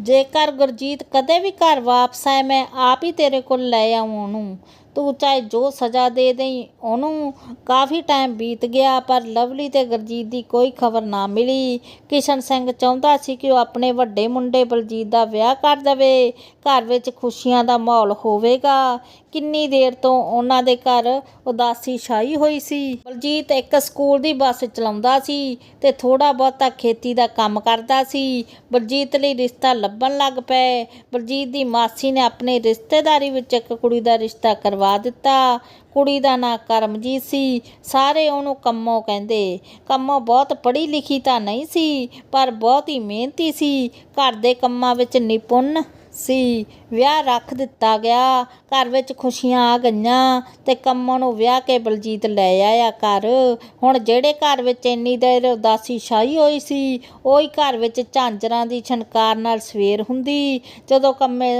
ਜੇਕਰ ਗੁਰਜੀਤ ਕਦੇ ਵੀ ਘਰ ਵਾਪਸ ਆਏ, ਮੈਂ ਆਪ ਹੀ ਤੇਰੇ ਕੋਲ ਲੈ ਆਉਂ ਉਹਨੂੰ। ਤੂੰ ਚਾਹੇ ਜੋ ਸਜ਼ਾ ਦੇ ਦੇਈਂ, ਉਹਨੂੰ ਕਾਫੀ ਟਾਈਮ ਬੀਤ ਗਿਆ, ਪਰ ਲਵਲੀ ਤੇ ਗੁਰਜੀਤ ਦੀ ਕੋਈ ਖਬਰ ਨਾ ਮਿਲੀ। ਕਿਸ਼ਨ ਸਿੰਘ ਚਾਹੁੰਦਾ ਸੀ ਕਿ ਉਹ ਆਪਣੇ ਵੱਡੇ ਮੁੰਡੇ ਬਲਜੀਤ ਦਾ ਵਿਆਹ ਕਰ ਦੇਵੇ। ਘਰ ਵਿੱਚ ਖੁਸ਼ੀਆਂ ਦਾ ਮਾਹੌਲ ਹੋਵੇਗਾ। ਕਿੰਨੀ ਦੇਰ ਤੋਂ ਉਹਨਾਂ ਦੇ ਘਰ ਉਦਾਸੀ ਛਾਈ ਹੋਈ ਸੀ। ਬਲਜੀਤ ਇੱਕ ਸਕੂਲ ਦੀ ਬੱਸ ਚਲਾਉਂਦਾ ਸੀ ਤੇ ਥੋੜਾ ਬਹੁਤਾ ਖੇਤੀ ਦਾ ਕੰਮ ਕਰਦਾ ਸੀ। ਬਲਜੀਤ ਲਈ ਰਿਸ਼ਤਾ ਲੱਭਣ ਲੱਗ ਪਏ। ਬਲਜੀਤ ਦੀ ਮਾਸੀ ਨੇ ਆਪਣੇ ਰਿਸ਼ਤੇਦਾਰੀ ਵਿੱਚ ਇੱਕ ਕੁੜੀ ਦਾ ਰਿਸ਼ਤਾ ਕਰਵਾ ਦਿੱਤਾ। ਕੁੜੀ ਦਾ ਨਾਂ ਕਰਮਜੀਤ ਸੀ। ਸਾਰੇ ਉਹਨੂੰ ਕੰਮੋ ਕਹਿੰਦੇ। ਕੰਮੋ ਬਹੁਤ ਪੜ੍ਹੀ ਲਿਖੀ ਤਾਂ ਨਹੀਂ ਸੀ, ਪਰ ਬਹੁਤ ਹੀ ਮਿਹਨਤੀ ਸੀ। ਘਰ ਦੇ ਕੰਮਾਂ ਵਿੱਚ ਨਿਪੁੰਨ ਸੀ। ਵਿਆਹ ਰੱਖ ਦਿੱਤਾ ਗਿਆ। ਘਰ ਵਿੱਚ ਖੁਸ਼ੀਆਂ ਆ ਗਈਆਂ ਤੇ ਕੰਮੋਂ ਨੂੰ ਵਿਆਹ ਕੇ ਬਲਜੀਤ ਲੈ ਆਇਆ ਘਰ। ਹੁਣ ਜਿਹੜੇ ਘਰ ਵਿੱਚ ਇੰਨੀ ਦੇਰ ਉਦਾਸੀ ਛਾਈ ਹੋਈ ਸੀ, ਉਹੀ ਘਰ ਵਿੱਚ ਝਾਂਜਰਾਂ ਦੀ ਛਨਕਾਰ ਨਾਲ ਸਵੇਰ ਹੁੰਦੀ। ਜਦੋਂ ਕੰਮੇ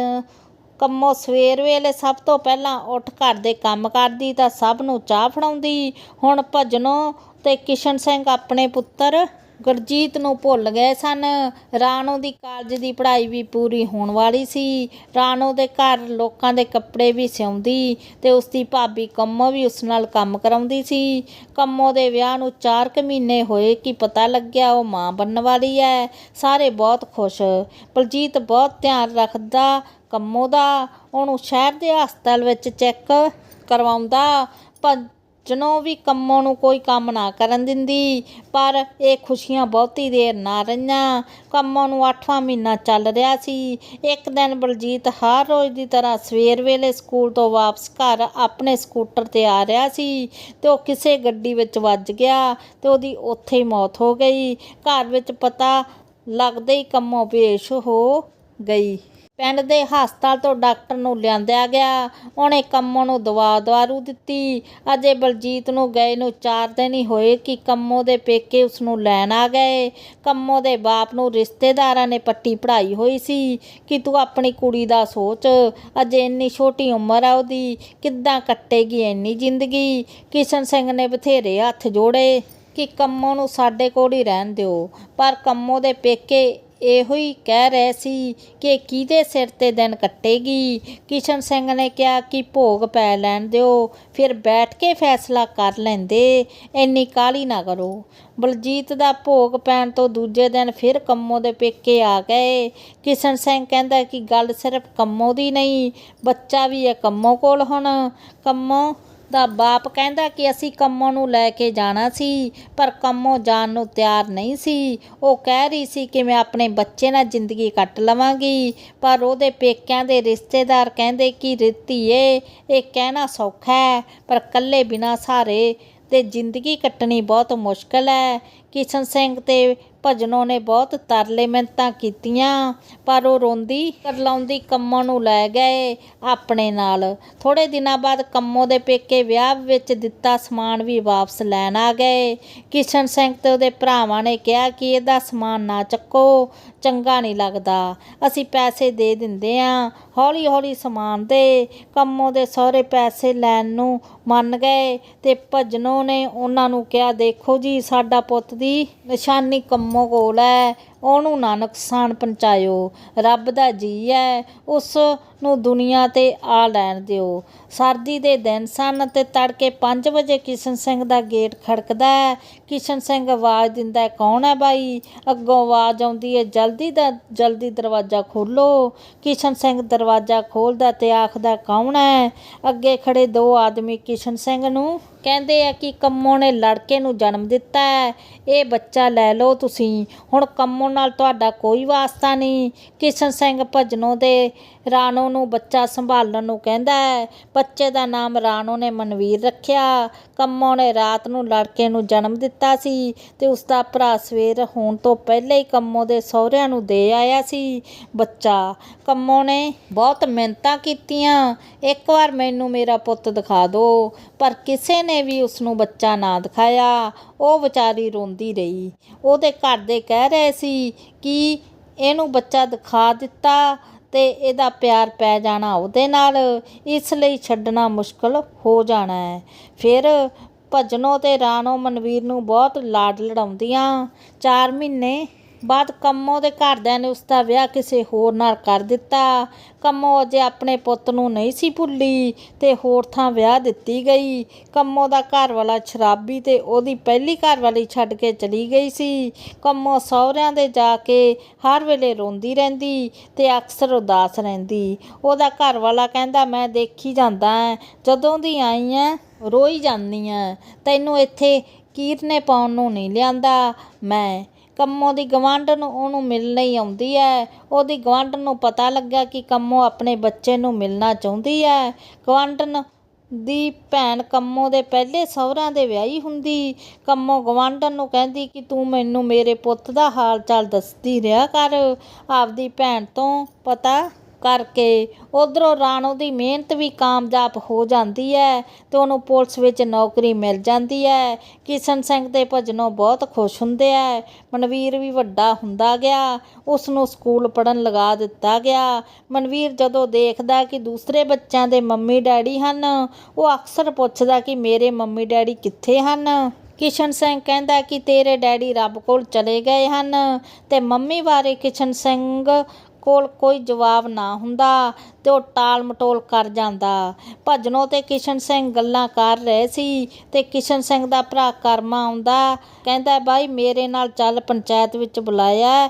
ਕੰਮੋ ਸਵੇਰ ਵੇਲੇ ਸਭ ਤੋਂ ਪਹਿਲਾਂ ਉੱਠ ਘਰ ਦੇ ਕੰਮ ਕਰਦੀ ਤਾਂ ਸਭ ਨੂੰ ਚਾਹ ਫੜਾਉਂਦੀ। ਹੁਣ ਭਜਨੋਂ ਤੇ ਕਿਸ਼ਨ ਸਿੰਘ ਆਪਣੇ ਪੁੱਤਰ ਗੁਰਜੀਤ ਨੂੰ ਭੁੱਲ ਗਏ ਸਨ। ਰਾਣੋ ਦੀ ਕਾਲਜ ਦੀ ਪੜ੍ਹਾਈ ਵੀ ਪੂਰੀ ਹੋਣ ਵਾਲੀ ਸੀ। ਰਾਣੋ ਦੇ ਘਰ ਲੋਕਾਂ ਦੇ ਕੱਪੜੇ ਵੀ ਸਿਉਂਦੀ ਤੇ ਉਸ ਦੀ ਭਾਬੀ ਕੰਮੋ ਵੀ ਉਸ ਨਾਲ ਕੰਮ ਕਰਾਉਂਦੀ ਸੀ। ਕੰਮੋ ਦੇ ਵਿਆਹ ਨੂੰ 4 ਕੁ ਮਹੀਨੇ ਹੋਏ ਕਿ ਪਤਾ ਲੱਗਿਆ ਉਹ ਮਾਂ ਬਣਨ ਵਾਲੀ ਹੈ ਸਾਰੇ ਬਹੁਤ ਖੁਸ਼। ਬਲਜੀਤ ਬਹੁਤ ਧਿਆਨ ਰੱਖਦਾ ਕੰਮੋ ਦਾ। ਉਹਨੂੰ ਸ਼ਹਿਰ ਦੇ ਹਸਪਤਾਲ ਵਿੱਚ ਚੈੱਕ ਕਰਵਾਉਂਦਾ। ਜਨੋ ਵੀ ਕੰਮੋਂ ਨੂੰ ਕੋਈ ਕੰਮ ਨਾ ਕਰਨ ਦਿੰਦੀ, ਪਰ ਇਹ ਖੁਸ਼ੀਆਂ ਬਹੁਤੀ ਦੇਰ ਨਾ ਰਹੀਆਂ। ਕੰਮੋਂ ਨੂੰ 8ਵਾਂ ਮਹੀਨਾ ਚੱਲ ਰਿਹਾ ਸੀ। ਇੱਕ ਦਿਨ ਬਲਜੀਤ ਹਰ ਰੋਜ਼ ਦੀ ਤਰ੍ਹਾਂ ਸਵੇਰ ਵੇਲੇ ਸਕੂਲ ਤੋਂ ਵਾਪਸ ਘਰ ਆਪਣੇ ਸਕੂਟਰ ਤੇ ਆ ਰਿਹਾ ਸੀ ਤੇ ਉਹ ਕਿਸੇ ਗੱਡੀ ਵਿੱਚ ਵੱਜ ਗਿਆ ਤੇ ਉਹਦੀ ਉੱਥੇ ਹੀ ਮੌਤ ਹੋ ਗਈ। ਘਰ ਵਿੱਚ ਪਤਾ ਲੱਗਦੇ ਹੀ ਕੰਮੋਂ ਪੇਸ਼ ਹੋ ਗਈ। ਪਿੰਡ ਦੇ ਹਸਪਤਾਲ ਤੋਂ ਡਾਕਟਰ ਨੂੰ ਲਿਆਂਦਿਆ ਗਿਆ। ਉਹਨੇ ਕੰਮੋਂ ਨੂੰ ਦਵਾ ਦਵਾਰੂ ਦਿੱਤੀ। ਅਜੇ ਬਲਜੀਤ ਨੂੰ ਗਏ ਨੂੰ 4 ਦਿਨ ਹੀ ਹੋਏ ਕਿ ਕੰਮੋ ਦੇ ਪੇਕੇ ਉਸ ਨੂੰ ਲੈਣ ਆ ਗਏ। ਕੰਮੋ ਦੇ ਬਾਪ ਨੂੰ ਰਿਸ਼ਤੇਦਾਰਾਂ ਨੇ ਪੱਟੀ ਪੜਾਈ ਹੋਈ ਸੀ ਕਿ ਤੂੰ ਆਪਣੀ ਕੁੜੀ ਦਾ ਸੋਚ। ਅਜੇ ਇੰਨੀ ਛੋਟੀ ਉਮਰ ਆ ਉਹਦੀ, ਕਿੱਦਾਂ ਕੱਟੇਗੀ ਇੰਨੀ ਜ਼ਿੰਦਗੀ? ਕਿਸ਼ਨ ਸਿੰਘ ਨੇ ਬਥੇਰੇ ਹੱਥ ਜੋੜੇ ਕਿ ਕੰਮੋ ਨੂੰ ਸਾਡੇ ਕੋਲ ਹੀ ਰਹਿਣ ਦਿਓ। ਪਰ ਕੰਮੋ ਦੇ ਪੇਕੇ ਇਹੋ ਹੀ ਕਹਿ ਰਹੇ ਸੀ ਕਿ ਕਿਹਦੇ ਸਿਰ ਤੇ ਦਿਨ ਕੱਟੇਗੀ? ਕਿਸ਼ਨ ਸਿੰਘ ਨੇ ਕਿਹਾ ਕਿ ਭੋਗ ਪੈ ਲੈਣ ਦਿਓ, ਫਿਰ ਬੈਠ ਕੇ ਫੈਸਲਾ ਕਰ ਲੈਂਦੇ। ਇੰਨੀ ਕਾਹਲੀ ਨਾ ਕਰੋ। ਬਲਜੀਤ ਦਾ ਭੋਗ ਪੈਣ ਤੋਂ ਦੂਜੇ ਦਿਨ ਫਿਰ ਕੰਮੋ ਦੇ ਪੇਕੇ ਆ ਗਏ। ਕਿਸ਼ਨ ਸਿੰਘ ਕਹਿੰਦਾ ਕਿ ਗੱਲ ਸਿਰਫ ਕੰਮੋ ਦੀ ਨਹੀਂ, ਬੱਚਾ ਵੀ ਹੈ ਕੰਮੋ ਕੋਲ ਹੁਣ। ਕੰਮੋ ਦਾ ਬਾਪ ਕਹਿੰਦਾ ਕਿ ਅਸੀਂ ਕੰਮੋਂ ਨੂੰ ਲੈ ਕੇ ਜਾਣਾ ਸੀ, ਪਰ ਕੰਮੋਂ ਜਾਣ ਨੂੰ ਤਿਆਰ ਨਹੀਂ ਸੀ। ਉਹ ਕਹਿ ਰਹੀ ਸੀ ਕਿ ਮੈਂ ਆਪਣੇ ਬੱਚੇ ਨਾਲ ਜ਼ਿੰਦਗੀ ਕੱਟ ਲਵਾਂਗੀ, ਪਰ ਉਹਦੇ ਪੇਕਿਆਂ ਦੇ ਰਿਸ਼ਤੇਦਾਰ ਕਹਿੰਦੇ ਕਿ ਰਿੱਤੀਏ ਇਹ ਕਹਿਣਾ ਸੌਖਾ ਹੈ, ਪਰ ਇਕੱਲੇ ਬਿਨਾ ਸਾਰੇ ਤੇ ਜ਼ਿੰਦਗੀ ਕੱਟਣੀ ਬਹੁਤ ਮੁਸ਼ਕਲ ਹੈ। ਕਿਸ਼ਨ ਸਿੰਘ ਤੇ ਭਜਨੋਂ ਨੇ ਬਹੁਤ ਤਰਲੇ ਮਿਹਨਤਾਂ ਕੀਤੀਆਂ ਪਰ ਉਹ ਰੋਂਦੀ ਕਰਲਾਉਂਦੀ ਕੰਮੋਂ ਨੂੰ ਲੈ ਗਏ ਆਪਣੇ ਨਾਲ। ਥੋੜੇ ਦਿਨਾਂ ਬਾਅਦ ਕੰਮੋ ਦੇ ਪੇਕੇ ਵਿਆਹ ਵਿੱਚ ਦਿੱਤਾ ਸਮਾਨ ਵੀ ਵਾਪਸ ਲੈਣ ਆ ਗਏ। ਕਿਸ਼ਨ ਸਿੰਘ ਤੇ ਉਹਦੇ ਭਰਾਵਾਂ ਨੇ ਕਿਹਾ ਕਿ ਇਹਦਾ ਸਮਾਨ ਨਾ ਚੱਕੋ, ਚੰਗਾ ਨਹੀਂ ਲੱਗਦਾ। ਅਸੀਂ ਪੈਸੇ ਦੇ ਦਿੰਦੇ ਆ ਹੌਲੀ ਹੌਲੀ ਸਮਾਨ ਦੇ। ਕੰਮੋਂ ਦੇ ਸਹੁਰੇ ਪੈਸੇ ਲੈਣ ਨੂੰ ਮੰਨ ਗਏ ਤੇ ਭਜਨੋਂ ਨੇ ਉਹਨਾਂ ਨੂੰ ਕਿਹਾ, ਦੇਖੋ ਜੀ, ਸਾਡਾ ਪੁੱਤ ਦੀ ਨਿਸ਼ਾਨੀ ਕੰਮੋ ਕੋਲ ਹੈ ਉਹਨੂੰ ਨਾ ਨੁਕਸਾਨ ਪਹੁੰਚਾਇਓ ਰੱਬ ਦਾ ਜੀ ਹੈ ਉਸ ਨੂੰ ਦੁਨੀਆ ਤੇ ਆ ਲੈਣ ਦਿਓ। ਸਰਦੀ ਦੇ ਦਿਨ ਸਨ ਤੇ ਤੜਕੇ 5 ਵਜੇ ਕਿਸ਼ਨ ਸਿੰਘ ਦਾ ਗੇਟ ਖੜਕਦਾ ਹੈ ਕਿਸ਼ਨ ਸਿੰਘ ਆਵਾਜ਼ ਦਿੰਦਾ ਹੈ, ਕੌਣ ਹੈ ਬਾਈ? ਅੱਗੋਂ ਆਵਾਜ਼ ਆਉਂਦੀ ਹੈ ਜਲਦੀ ਦਾ ਜਲਦੀ ਦਰਵਾਜ਼ਾ ਖੋਲੋ। ਕਿਸ਼ਨ ਸਿੰਘ ਦਰਵਾਜ਼ਾ ਖੋਲਦਾ ਤੇ ਆਖਦਾ ਕੌਣ ਹੈ ਅੱਗੇ ਖੜੇ ਦੋ ਆਦਮੀ ਕਿਸ਼ਨ ਸਿੰਘ ਨੂੰ ਕਹਿੰਦੇ ਆ ਕਿ ਕੰਮੋਂ ਨੇ ਲੜਕੇ ਨੂੰ ਜਨਮ ਦਿੱਤਾ ਹੈ। ਇਹ ਬੱਚਾ ਲੈ ਲਓ ਤੁਸੀਂ। ਹੁਣ ਕੰਮੋਂ ਨਾਲ ਤੁਹਾਡਾ ਕੋਈ ਵਾਸਤਾ ਨਹੀਂ। ਕਿਸ਼ਨ ਸਿੰਘ ਭਜਨੋ ਦੇ ਰਾਣੋ ਨੂੰ ਬੱਚਾ ਸੰਭਾਲਣ ਨੂੰ ਕਹਿੰਦਾ ਹੈ। ਬੱਚੇ ਦਾ ਨਾਮ ਰਾਣੋ ਨੇ ਮਨਵੀਰ ਰੱਖਿਆ। ਕੰਮੋਂ ਨੇ ਰਾਤ ਨੂੰ ਲੜਕੇ ਨੂੰ ਜਨਮ ਦਿੱਤਾ ਸੀ ਤੇ ਉਸ ਦਾ ਭਰਾ ਸਵੇਰ ਹੋਣ ਤੋਂ ਪਹਿਲਾਂ ਹੀ ਕੰਮੋਂ ਦੇ ਸਹੁਰਿਆਂ ਨੂੰ ਦੇ ਆਇਆ ਸੀ। ਬੱਚਾ, ਕੰਮੋਂ ਨੇ ਬਹੁਤ ਮਿਹਨਤਾਂ ਕੀਤੀਆਂ। ਇੱਕ ਵਾਰ ਮੈਨੂੰ ਮੇਰਾ ਪੁੱਤ ਦਿਖਾ ਦਿਓ। ਪਰ ਕਿਸੇ ਨੇ ਵੀ ਉਸ ਨੂੰ ਬੱਚਾ ਨਾ ਦਿਖਾਇਆ। ਉਹ ਵਿਚਾਰੀ ਰੋਂਦੀ ਰਹੀ। ਉਹਦੇ ਘਰ ਦੇ ਕਹਿ ਰਹੇ ਸੀ ਕਿ ਇਹਨੂੰ ਬੱਚਾ ਦਿਖਾ ਦਿੱਤਾ ਤੇ ਇਹਦਾ ਪਿਆਰ ਪੈ ਜਾਣਾ ਉਹਦੇ ਨਾਲ। ਇਸ ਲਈ ਛੱਡਣਾ ਮੁਸ਼ਕਲ ਹੋ ਜਾਣਾ ਹੈ। ਫਿਰ ਭਜਨੋ ਤੇ ਰਾਣੋ ਮਨਵੀਰ ਨੂੰ ਬਹੁਤ ਲਾਡ ਲੜਾਉਂਦੀਆਂ। 4 ਮਹੀਨੇ ਬਾਅਦ ਕੰਮੋ ਦੇ ਘਰਦਿਆਂ ਨੇ ਉਸ ਦਾ ਵਿਆਹ ਕਿਸੇ ਹੋਰ ਨਾਲ ਕਰ ਦਿੱਤਾ। ਕੰਮੋ ਅਜੇ ਆਪਣੇ ਪੁੱਤ ਨੂੰ ਨਹੀਂ ਸੀ ਭੁੱਲੀ ਤੇ ਹੋਰ ਥਾਂ ਵਿਆਹ ਦਿੱਤੀ ਗਈ। ਕੰਮੋ ਦਾ ਘਰ ਵਾਲਾ ਸ਼ਰਾਬੀ ਤੇ ਉਹਦੀ ਪਹਿਲੀ ਘਰ ਵਾਲੀ ਛੱਡ ਕੇ ਚਲੀ ਗਈ ਸੀ। ਕੰਮੋ ਸਹੁਰਿਆਂ ਦੇ ਜਾ ਕੇ ਹਰ ਵੇਲੇ ਰੋਂਦੀ ਰਹਿੰਦੀ ਤੇ ਅਕਸਰ ਉਦਾਸ ਰਹਿੰਦੀ। ਉਹਦਾ ਘਰ ਵਾਲਾ ਕਹਿੰਦਾ, ਮੈਂ ਦੇਖੀ ਜਾਂਦਾ ਐ, ਜਦੋਂ ਦੀ ਆਈ ਐ, ਰੋਈ ਜਾਂਦੀ ਐ। ਤੈਨੂੰ ਇੱਥੇ ਕੀਰਨੇ ਪਾਉਣ ਨੂੰ ਨਹੀਂ ਲਿਆਂਦਾ। ਮੈਂ ਕੰਮੋ ਦੀ ਗਵਾਂਢਣ ਉਹਨੂੰ ਮਿਲਣ ਹੀ ਆਉਂਦੀ ਹੈ ਉਹਦੀ ਗਵਾਂਢਣ ਨੂੰ ਪਤਾ ਲੱਗਾ ਕਿ ਕੰਮੋ ਆਪਣੇ ਬੱਚੇ ਨੂੰ ਮਿਲਣਾ ਚਾਹੁੰਦੀ ਹੈ ਗਵਾਂਢਣ ਦੀ ਭੈਣ ਕੰਮੋ ਦੇ ਪਹਿਲੇ ਸਹੁਰਿਆਂ ਦੇ ਵਿਆਹੀ ਹੁੰਦੀ। ਕੰਮੋ ਗਵਾਂਢਣ ਨੂੰ ਕਹਿੰਦੀ ਕਿ ਤੂੰ ਮੈਨੂੰ ਮੇਰੇ ਪੁੱਤ ਦਾ ਹਾਲ ਚਾਲ ਦੱਸਦੀ ਰਿਹਾ ਕਰ। ਆਪਦੀ ਭੈਣ ਤੋਂ ਪਤਾ ਕਰਕੇ ਉਧਰੋਂ ਰਾਣੋ ਦੀ ਮਿਹਨਤ ਵੀ ਕਾਮਯਾਬ ਹੋ ਜਾਂਦੀ ਹੈ ਅਤੇ ਉਹਨੂੰ ਪੁਲਿਸ ਵਿੱਚ ਨੌਕਰੀ ਮਿਲ ਜਾਂਦੀ ਹੈ। ਕਿਸ਼ਨ ਸਿੰਘ ਤੇ ਭਜਨੋਂ ਬਹੁਤ ਖੁਸ਼ ਹੁੰਦੇ ਹੈ ਮਨਵੀਰ ਵੀ ਵੱਡਾ ਹੁੰਦਾ ਗਿਆ। ਉਸ ਨੂੰ ਸਕੂਲ ਪੜ੍ਹਨ ਲਗਾ ਦਿੱਤਾ ਗਿਆ। ਮਨਵੀਰ ਜਦੋਂ ਦੇਖਦਾ ਕਿ ਦੂਸਰੇ ਬੱਚਿਆਂ ਦੇ ਮੰਮੀ ਡੈਡੀ ਹਨ, ਉਹ ਅਕਸਰ ਪੁੱਛਦਾ ਕਿ ਮੇਰੇ ਮੰਮੀ ਡੈਡੀ ਕਿੱਥੇ ਹਨ? ਕਿਸ਼ਨ ਸਿੰਘ ਕਹਿੰਦਾ ਕਿ ਤੇਰੇ ਡੈਡੀ ਰੱਬ ਕੋਲ ਚਲੇ ਗਏ ਹਨ ਤੇ ਮੰਮੀ ਬਾਰੇ ਕਿਸ਼ਨ ਸਿੰਘ ਕੋਲ ਕੋਈ ਜਵਾਬ ਨਾ ਹੁੰਦਾ ਤੇ ਉਹ ਟਾਲ ਮਟੋਲ ਕਰ ਜਾਂਦਾ। ਭਜਨੋ ਤੇ ਕਿਸ਼ਨ ਸਿੰਘ ਗੱਲਾਂ ਕਰ ਰਹੇ ਸੀ ਤੇ ਕਿਸ਼ਨ ਸਿੰਘ ਦਾ ਭਰਾ ਕਰਮਾ ਆਉਂਦਾ, ਕਹਿੰਦਾ, ਬਾਈ, ਮੇਰੇ ਨਾਲ ਚੱਲ ਪੰਚਾਇਤ ਵਿੱਚ ਬੁਲਾਇਆ